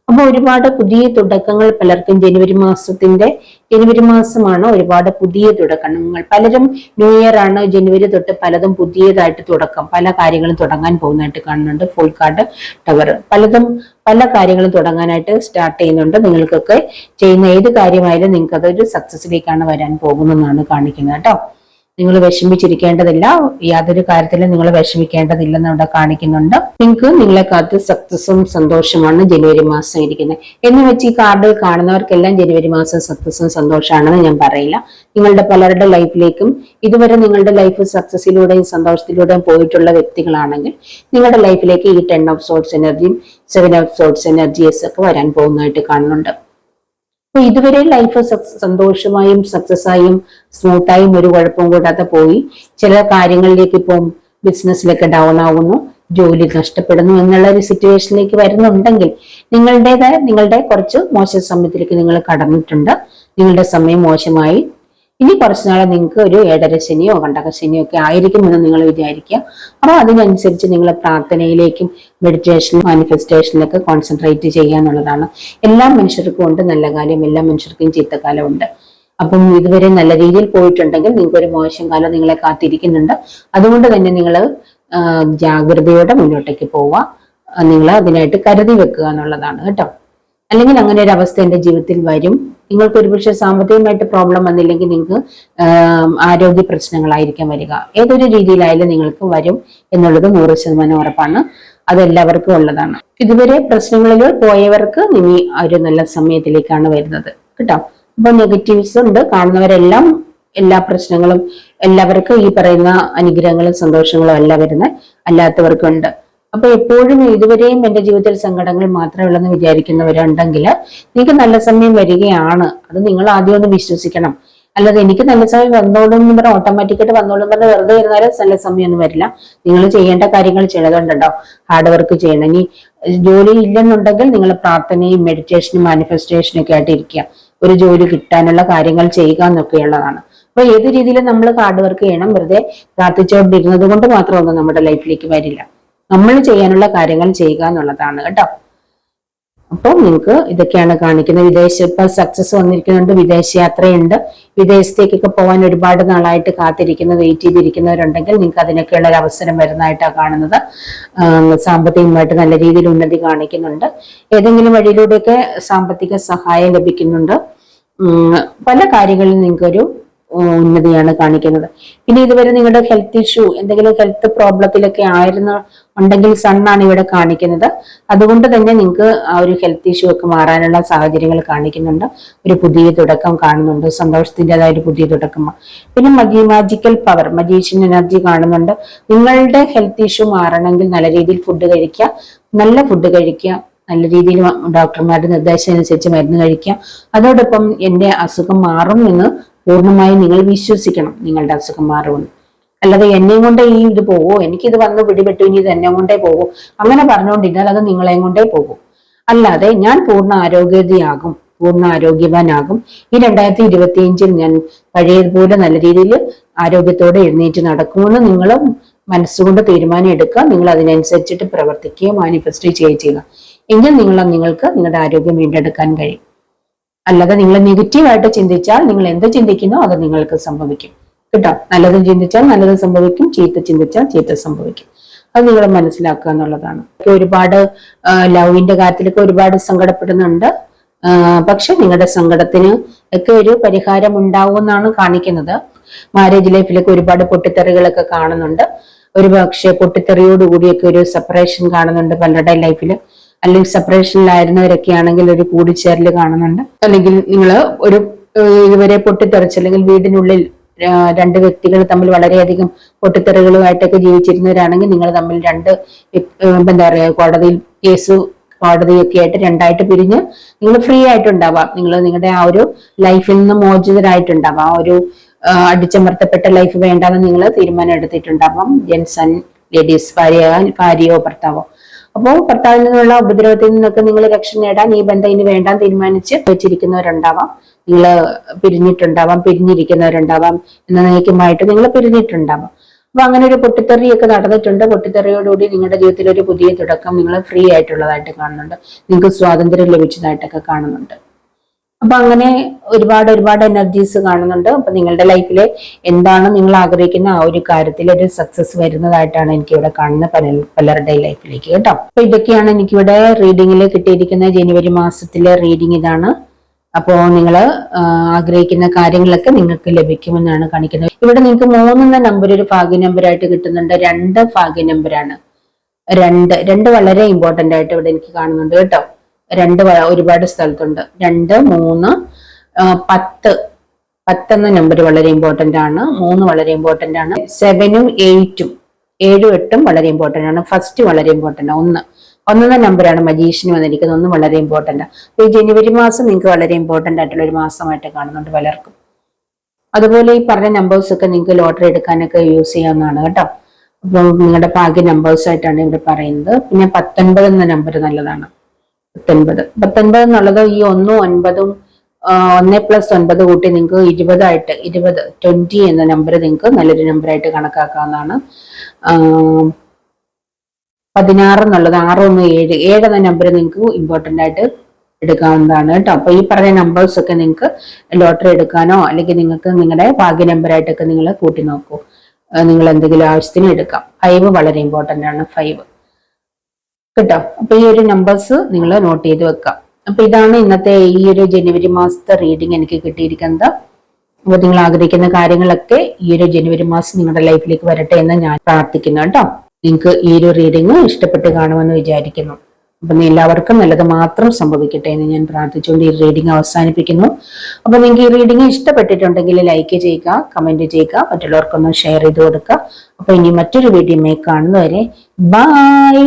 അപ്പോൾ ഒരുപാട് പുതിയ തുടക്കങ്ങൾ പലർക്കും ജനുവരി മാസത്തിന്റെ ജനുവരി മാസമാണ് ഒരുപാട് പുതിയ തുടക്കങ്ങൾ പലരും ന്യൂ ഇയർ ആണ് ജനുവരി തൊട്ട് പലതും പുതിയതായിട്ട് തുടക്കം പല കാര്യങ്ങളും തുടങ്ങാൻ പോകുന്നതായിട്ട് കാണുന്നുണ്ട് ഫുൾ കാർഡ് ടവർ പലതും പല കാര്യങ്ങളും തുടങ്ങാനായിട്ട് സ്റ്റാർട്ട് ചെയ്യുന്നുണ്ട് നിങ്ങൾക്കൊക്കെ ചെയ്യുന്ന ഏത് കാര്യമായാലും നിങ്ങൾക്ക് അതൊരു സക്സസിലേക്കാണ് വരാൻ പോകുന്നതെന്നാണ് കാണിക്കുന്നത് കേട്ടോ നിങ്ങൾ വിഷമിച്ചിരിക്കേണ്ടതില്ല യാതൊരു കാര്യത്തിലും നിങ്ങൾ വിഷമിക്കേണ്ടതില്ലെന്ന് അവിടെ കാണിക്കുന്നുണ്ട് നിങ്ങൾക്ക് നിങ്ങളെ കാത്ത് സക്സസും സന്തോഷമാണ് ജനുവരി മാസം ഇരിക്കുന്നത് എന്ന് വെച്ച് ഈ കാർഡിൽ കാണുന്നവർക്കെല്ലാം ജനുവരി മാസം സക്സസും സന്തോഷമാണെന്ന് ഞാൻ പറയില്ല നിങ്ങളുടെ പലരുടെ ലൈഫിലേക്കും ഇതുവരെ നിങ്ങളുടെ ലൈഫ് സക്സസിലൂടെയും സന്തോഷത്തിലൂടെയും പോയിട്ടുള്ള വ്യക്തികളാണെങ്കിൽ നിങ്ങളുടെ ലൈഫിലേക്ക് ഈ ടെൻ ഓഫ് സോർട്സ് എനർജിയും സെവൻ ഓഫ് സോർട്സ് എനർജീസ് ഒക്കെ വരാൻ പോകുന്നതായിട്ട് കാണുന്നുണ്ട് അപ്പൊ ഇതുവരെ ലൈഫ് സന്തോഷമായും സക്സസ് ആയും സ്മൂത്തായും ഒരു കുഴപ്പവും കൂടാതെ പോയി ചില കാര്യങ്ങളിലേക്ക് ഇപ്പം ബിസിനസ്സിലൊക്കെ ഡൗൺ ആവുന്നു ജോലി നഷ്ടപ്പെടുന്നു എന്നുള്ള ഒരു സിറ്റുവേഷനിലേക്ക് വരുന്നുണ്ടെങ്കിൽ നിങ്ങളുടേതായ നിങ്ങളുടെ കുറച്ച് മോശം സമയത്തിലേക്ക് നിങ്ങൾ കടന്നിട്ടുണ്ട് നിങ്ങളുടെ സമയം മോശമായി ഇനി കുറച്ച് നാളെ നിങ്ങൾക്ക് ഒരു ഏഴര ശനിയോ കണ്ടകശനിയോ ഒക്കെ എന്ന് നിങ്ങൾ വിചാരിക്കുക അപ്പോൾ അതിനനുസരിച്ച് നിങ്ങൾ പ്രാർത്ഥനയിലേക്കും മെഡിറ്റേഷൻ മാനിഫെസ്റ്റേഷനിലൊക്കെ കോൺസെൻട്രേറ്റ് ചെയ്യുക എന്നുള്ളതാണ് എല്ലാ മനുഷ്യർക്കും ഉണ്ട് നല്ല കാലം എല്ലാ മനുഷ്യർക്കും ചീത്തക്കാലം ഉണ്ട് അപ്പം ഇതുവരെ നല്ല രീതിയിൽ പോയിട്ടുണ്ടെങ്കിൽ നിങ്ങൾക്ക് ഒരു മോശം കാലം നിങ്ങളെ കാത്തിരിക്കുന്നുണ്ട് അതുകൊണ്ട് തന്നെ നിങ്ങൾ ജാഗ്രതയോടെ മുന്നോട്ടേക്ക് പോവുക നിങ്ങൾ അതിനായിട്ട് കരുതി വെക്കുക എന്നുള്ളതാണ് കേട്ടോ അല്ലെങ്കിൽ അങ്ങനെ ഒരു അവസ്ഥ എന്റെ ജീവിതത്തിൽ വരും നിങ്ങൾക്ക് ഒരുപക്ഷെ സാമ്പത്തികമായിട്ട് പ്രോബ്ലം വന്നില്ലെങ്കിൽ നിങ്ങൾക്ക് ആരോഗ്യ പ്രശ്നങ്ങളായിരിക്കാം വരിക ഏതൊരു രീതിയിലായാലും നിങ്ങൾക്ക് വരും എന്നുള്ളത് നൂറ് ശതമാനം ഉറപ്പാണ് അതെല്ലാവർക്കും ഉള്ളതാണ് ഇതുവരെ പ്രശ്നങ്ങളിൽ പോയവർക്ക് ഇനി ഒരു നല്ല സമയത്തിലേക്കാണ് വരുന്നത് കേട്ടോ അപ്പോൾ നെഗറ്റീവ്സ് ഉണ്ട് കാണുന്നവരെല്ലാം എല്ലാ പ്രശ്നങ്ങളും എല്ലാവർക്കും ഈ പറയുന്ന അനുഗ്രഹങ്ങളും സന്തോഷങ്ങളും എല്ലാം വരുന്ന അല്ലാത്തവർക്കുണ്ട് അപ്പൊ എപ്പോഴും ഇതുവരെയും എന്റെ ജീവിതത്തിൽ സങ്കടങ്ങൾ മാത്രമേ ഉള്ളെന്ന് വിചാരിക്കുന്നവരുണ്ടെങ്കിൽ നിങ്ങൾക്ക് നല്ല സമയം വരികയാണ് അത് നിങ്ങൾ ആദ്യം ഒന്ന് വിശ്വസിക്കണം അല്ലാതെ എനിക്ക് നല്ല സമയം വന്നോളും എന്ന് പറഞ്ഞാൽ ഓട്ടോമാറ്റിക്കായിട്ട് വന്നോളും പറഞ്ഞാൽ വെറുതെ ഇരുന്നാലും നല്ല സമയമൊന്നും വരില്ല നിങ്ങൾ ചെയ്യേണ്ട കാര്യങ്ങൾ ചെയ്യണതുണ്ടോ ഹാർഡ് വർക്ക് ചെയ്യണം ഇനി ജോലി ഇല്ലെന്നുണ്ടെങ്കിൽ നിങ്ങൾ പ്രാർത്ഥനയും മെഡിറ്റേഷനും മാനിഫെസ്റ്റേഷനും ഒക്കെ ആയിട്ട് ഇരിക്കുക ഒരു ജോലി കിട്ടാനുള്ള കാര്യങ്ങൾ ചെയ്യുക എന്നൊക്കെയുള്ളതാണ് അപ്പൊ ഏത് രീതിയിലും നമ്മൾ ഹാർഡ് വർക്ക് ചെയ്യണം വെറുതെ പ്രാർത്ഥിച്ചുകൊണ്ടിരുന്നത് കൊണ്ട് മാത്രമൊന്നും നമ്മുടെ ലൈഫിലേക്ക് വരില്ല നമ്മൾ ചെയ്യാനുള്ള കാര്യങ്ങൾ ചെയ്യുക എന്നുള്ളതാണ് കേട്ടോ അപ്പോൾ നിങ്ങൾക്ക് ഇതൊക്കെയാണ് കാണിക്കുന്നത് വിദേശ ഇപ്പൊ സക്സസ് വന്നിരിക്കുന്നുണ്ട് വിദേശ യാത്രയുണ്ട് വിദേശത്തേക്കൊക്കെ പോകാൻ ഒരുപാട് നാളായിട്ട് കാത്തിരിക്കുന്ന വെയിറ്റ് ചെയ്തിരിക്കുന്നവരുണ്ടെങ്കിൽ നിങ്ങൾക്ക് അതിനൊക്കെയുള്ള ഒരു അവസരം വരുന്നതായിട്ടാണ് കാണുന്നത് സാമ്പത്തികമായിട്ട് നല്ല രീതിയിൽ ഉന്നതി കാണിക്കുന്നുണ്ട് ഏതെങ്കിലും വഴിയിലൂടെയൊക്കെ സാമ്പത്തിക സഹായം ലഭിക്കുന്നുണ്ട് പല കാര്യങ്ങളിൽ നിങ്ങൾക്കൊരു ഉന്നതിയാണ് കാണിക്കുന്നത് പിന്നെ ഇതുവരെ നിങ്ങളുടെ ഹെൽത്ത് ഇഷ്യൂ എന്തെങ്കിലും ഹെൽത്ത് പ്രോബ്ലത്തിലൊക്കെ ആയിരുന്നു ഉണ്ടെങ്കിൽ സണ്ണാണ് ഇവിടെ കാണിക്കുന്നത് അതുകൊണ്ട് തന്നെ നിങ്ങൾക്ക് ആ ഒരു ഹെൽത്ത് ഇഷ്യൂ ഒക്കെ മാറാനുള്ള സാഹചര്യങ്ങൾ കാണിക്കുന്നുണ്ട് ഒരു പുതിയ തുടക്കം കാണുന്നുണ്ട് സന്തോഷത്തിൻ്റെതായ ഒരു പുതിയ തുടക്കം പിന്നെ മജി മാജിക്കൽ പവർ മജീഷ്യൻ എനർജി കാണുന്നുണ്ട് നിങ്ങളുടെ ഹെൽത്ത് ഇഷ്യൂ മാറണമെങ്കിൽ നല്ല രീതിയിൽ ഫുഡ് കഴിക്കുക നല്ല ഫുഡ് കഴിക്കുക നല്ല രീതിയിൽ ഡോക്ടർമാരുടെ നിർദ്ദേശം അനുസരിച്ച് മരുന്ന് കഴിക്കുക അതോടൊപ്പം എൻ്റെ അസുഖം മാറും എന്ന് പൂർണ്ണമായും നിങ്ങൾ വിശ്വസിക്കണം നിങ്ങളുടെ അസുഖം മാറുമെന്ന് അല്ലാതെ എന്നെ കൊണ്ടേ ഈ ഇത് പോവോ എനിക്കിത് വന്ന് പിടിപെട്ടു ഇനി ഇത് എന്നെ കൊണ്ടേ പോകും അങ്ങനെ പറഞ്ഞുകൊണ്ടിരുന്നാൽ അത് നിങ്ങളെയും കൊണ്ടേ പോകും അല്ലാതെ ഞാൻ പൂർണ്ണ ആരോഗ്യതയാകും പൂർണ്ണ ആരോഗ്യവാനാകും ഈ രണ്ടായിരത്തി അഞ്ചിൽ ഞാൻ പഴയതുപോലെ നല്ല രീതിയിൽ ആരോഗ്യത്തോടെ എഴുന്നേറ്റ് നടക്കുമെന്ന് നിങ്ങൾ മനസ്സുകൊണ്ട് തീരുമാനം എടുക്കുക നിങ്ങൾ അതിനനുസരിച്ചിട്ട് മാനിഫെസ്റ്റ് മാനിഫെസ്റ്റോ ചെയ്യുക എങ്കിൽ നിങ്ങൾ നിങ്ങൾക്ക് നിങ്ങളുടെ ആരോഗ്യം വീണ്ടെടുക്കാൻ കഴിയും അല്ലാതെ നിങ്ങൾ നെഗറ്റീവായിട്ട് ചിന്തിച്ചാൽ നിങ്ങൾ എന്ത് ചിന്തിക്കുന്നോ അത് നിങ്ങൾക്ക് സംഭവിക്കും കേട്ടോ നല്ലത് ചിന്തിച്ചാൽ നല്ലത് സംഭവിക്കും ചീത്ത ചിന്തിച്ചാൽ ചീത്ത സംഭവിക്കും അത് നിങ്ങൾ മനസ്സിലാക്കുക എന്നുള്ളതാണ് ഒരുപാട് ലവിന്റെ കാര്യത്തിലൊക്കെ ഒരുപാട് സങ്കടപ്പെടുന്നുണ്ട് പക്ഷെ നിങ്ങളുടെ സങ്കടത്തിന് ഒക്കെ ഒരു പരിഹാരം എന്നാണ് കാണിക്കുന്നത് മാരേജ് ലൈഫിലൊക്കെ ഒരുപാട് പൊട്ടിത്തെറികളൊക്കെ കാണുന്നുണ്ട് ഒരു പക്ഷെ പൊട്ടിത്തെറിയോടുകൂടിയൊക്കെ ഒരു സെപ്പറേഷൻ കാണുന്നുണ്ട് പലരുടെ ലൈഫിൽ അല്ലെങ്കിൽ സെപ്പറേഷനിലായിരുന്നവരൊക്കെ ആണെങ്കിൽ ഒരു കൂടിച്ചേരൽ കാണുന്നുണ്ട് അല്ലെങ്കിൽ നിങ്ങൾ ഒരു ഇതുവരെ പൊട്ടിത്തെറിച്ച് അല്ലെങ്കിൽ വീടിനുള്ളിൽ രണ്ട് വ്യക്തികൾ തമ്മിൽ വളരെയധികം പൊട്ടിത്തെറികളുമായിട്ടൊക്കെ ജീവിച്ചിരുന്നവരാണെങ്കിൽ നിങ്ങൾ തമ്മിൽ രണ്ട് എന്താ പറയുക കോടതിയിൽ കേസ് കോടതിയൊക്കെ ആയിട്ട് രണ്ടായിട്ട് പിരിഞ്ഞ് നിങ്ങൾ ഫ്രീ ആയിട്ടുണ്ടാവാം നിങ്ങൾ നിങ്ങളുടെ ആ ഒരു ലൈഫിൽ നിന്ന് മോചിതരായിട്ടുണ്ടാവാം ആ ഒരു അടിച്ചമർത്തപ്പെട്ട ലൈഫ് വേണ്ടെന്ന് നിങ്ങൾ തീരുമാനം എടുത്തിട്ടുണ്ടാവാം ജെൻസൺ ലേഡീസ് ഭാര്യയാകാൻ ഭാര്യയോ ഭർത്താവോ അപ്പോൾ ഭർത്താവിൽ നിന്നുള്ള ഉപദ്രവത്തിൽ നിന്നൊക്കെ നിങ്ങൾ രക്ഷ നേടാൻ ഈ ബന്ധം ഇനി വേണ്ടാൻ തീരുമാനിച്ച് വെച്ചിരിക്കുന്നവരുണ്ടാവാം നിങ്ങൾ പിരിഞ്ഞിട്ടുണ്ടാവാം പിരിഞ്ഞിരിക്കുന്നവരുണ്ടാവാം എന്ന നയക്കുമായിട്ട് നിങ്ങൾ പിരിഞ്ഞിട്ടുണ്ടാവാം അപ്പൊ അങ്ങനെ ഒരു പൊട്ടിത്തെറിയൊക്കെ നടന്നിട്ടുണ്ട് പൊട്ടിത്തെറിയോടുകൂടി നിങ്ങളുടെ ജീവിതത്തിൽ ഒരു പുതിയ തുടക്കം നിങ്ങൾ ഫ്രീ ആയിട്ടുള്ളതായിട്ട് കാണുന്നുണ്ട് നിങ്ങൾക്ക് സ്വാതന്ത്ര്യം ലഭിച്ചതായിട്ടൊക്കെ കാണുന്നുണ്ട് അപ്പൊ അങ്ങനെ ഒരുപാട് ഒരുപാട് എനർജീസ് കാണുന്നുണ്ട് അപ്പൊ നിങ്ങളുടെ ലൈഫിൽ എന്താണ് നിങ്ങൾ ആഗ്രഹിക്കുന്ന ആ ഒരു കാര്യത്തിൽ ഒരു സക്സസ് വരുന്നതായിട്ടാണ് എനിക്ക് ഇവിടെ കാണുന്ന പല പലരുടെ ലൈഫിലേക്ക് കേട്ടോ അപ്പൊ ഇതൊക്കെയാണ് എനിക്കിവിടെ റീഡിങ്ങിൽ കിട്ടിയിരിക്കുന്ന ജനുവരി മാസത്തിലെ റീഡിംഗ് ഇതാണ് അപ്പോൾ നിങ്ങൾ ആഗ്രഹിക്കുന്ന കാര്യങ്ങളൊക്കെ നിങ്ങൾക്ക് ലഭിക്കുമെന്നാണ് കാണിക്കുന്നത് ഇവിടെ നിങ്ങൾക്ക് മൂന്നെന്ന നമ്പർ ഒരു ഭാഗ്യ നമ്പറായിട്ട് കിട്ടുന്നുണ്ട് രണ്ട് ഭാഗ്യ നമ്പറാണ് രണ്ട് രണ്ട് വളരെ ഇമ്പോർട്ടൻ്റ് ആയിട്ട് ഇവിടെ എനിക്ക് കാണുന്നുണ്ട് കേട്ടോ രണ്ട് ഒരുപാട് സ്ഥലത്തുണ്ട് രണ്ട് മൂന്ന് പത്ത് പത്തെന്ന നമ്പർ വളരെ ഇമ്പോർട്ടൻ്റ് ആണ് മൂന്ന് വളരെ ഇമ്പോർട്ടൻ്റ് ആണ് സെവനും എയ്റ്റും ഏഴും എട്ടും വളരെ ഇമ്പോർട്ടൻ്റ് ആണ് ഫസ്റ്റ് വളരെ ഇമ്പോർട്ടൻ്റ് ഒന്ന് ഒന്നാം നമ്പറാണ് മജീഷ്യന് വന്നിരിക്കുന്നത് ഒന്ന് വളരെ ഇമ്പോർട്ടൻ്റ് അപ്പോൾ ഈ ജനുവരി മാസം നിങ്ങൾക്ക് വളരെ ഇമ്പോർട്ടൻ്റ് ആയിട്ടുള്ള ഒരു മാസമായിട്ട് കാണുന്നുണ്ട് പലർക്കും അതുപോലെ ഈ പറഞ്ഞ നമ്പേഴ്സ് ഒക്കെ നിങ്ങൾക്ക് ലോട്ടറി എടുക്കാനൊക്കെ യൂസ് ചെയ്യാവുന്നതാണ് കേട്ടോ അപ്പം നിങ്ങളുടെ ഭാഗ്യ നമ്പേഴ്സ് ആയിട്ടാണ് ഇവിടെ പറയുന്നത് പിന്നെ പത്തൊൻപത് എന്ന നമ്പർ നല്ലതാണ് പത്തൊൻപത് പത്തൊൻപത് എന്നുള്ളത് ഈ ഒന്നും ഒൻപതും ഒന്ന് പ്ലസ് ഒൻപത് കൂട്ടി നിങ്ങൾക്ക് ഇരുപതായിട്ട് ഇരുപത് ട്വന്റി എന്ന നമ്പർ നിങ്ങൾക്ക് നല്ലൊരു നമ്പറായിട്ട് കണക്കാക്കാവുന്നതാണ് പതിനാറ് എന്നുള്ളത് ആറ് ഒന്ന് ഏഴ് ഏഴ് എന്ന നമ്പർ നിങ്ങൾക്ക് ഇമ്പോർട്ടൻ്റ് ആയിട്ട് എടുക്കാവുന്നതാണ് കേട്ടോ അപ്പോൾ ഈ പറഞ്ഞ നമ്പേഴ്സ് ഒക്കെ നിങ്ങൾക്ക് ലോട്ടറി എടുക്കാനോ അല്ലെങ്കിൽ നിങ്ങൾക്ക് നിങ്ങളുടെ ഭാഗ്യ നമ്പറായിട്ടൊക്കെ നിങ്ങൾ കൂട്ടി നോക്കൂ നിങ്ങൾ എന്തെങ്കിലും ആവശ്യത്തിന് എടുക്കാം ഫൈവ് വളരെ ഇമ്പോർട്ടൻ്റ് ആണ് ഫൈവ് കേട്ടോ അപ്പൊ ഈ ഒരു നമ്പേഴ്സ് നിങ്ങൾ നോട്ട് ചെയ്ത് വെക്കുക അപ്പൊ ഇതാണ് ഇന്നത്തെ ഈ ഒരു ജനുവരി മാസത്തെ റീഡിംഗ് എനിക്ക് കിട്ടിയിരിക്കുന്നത് അപ്പൊ നിങ്ങൾ ആഗ്രഹിക്കുന്ന കാര്യങ്ങളൊക്കെ ഈ ഒരു ജനുവരി മാസം നിങ്ങളുടെ ലൈഫിലേക്ക് വരട്ടെ എന്ന് ഞാൻ പ്രാർത്ഥിക്കുന്നു കേട്ടോ നിങ്ങൾക്ക് ഈ ഒരു റീഡിംഗ് ഇഷ്ടപ്പെട്ട് കാണുമെന്ന് വിചാരിക്കുന്നു അപ്പൊ എല്ലാവർക്കും നല്ലത് മാത്രം സംഭവിക്കട്ടെ എന്ന് ഞാൻ പ്രാർത്ഥിച്ചുകൊണ്ട് ഈ റീഡിംഗ് അവസാനിപ്പിക്കുന്നു അപ്പൊ നിങ്ങൾക്ക് ഈ റീഡിംഗ് ഇഷ്ടപ്പെട്ടിട്ടുണ്ടെങ്കിൽ ലൈക്ക് ചെയ്യുക കമന്റ് ചെയ്യുക മറ്റുള്ളവർക്കൊന്ന് ഷെയർ ചെയ്ത് കൊടുക്കുക അപ്പോൾ ഇനി മറ്റൊരു വീഡിയോമായി കാണുന്നവരെ ബൈ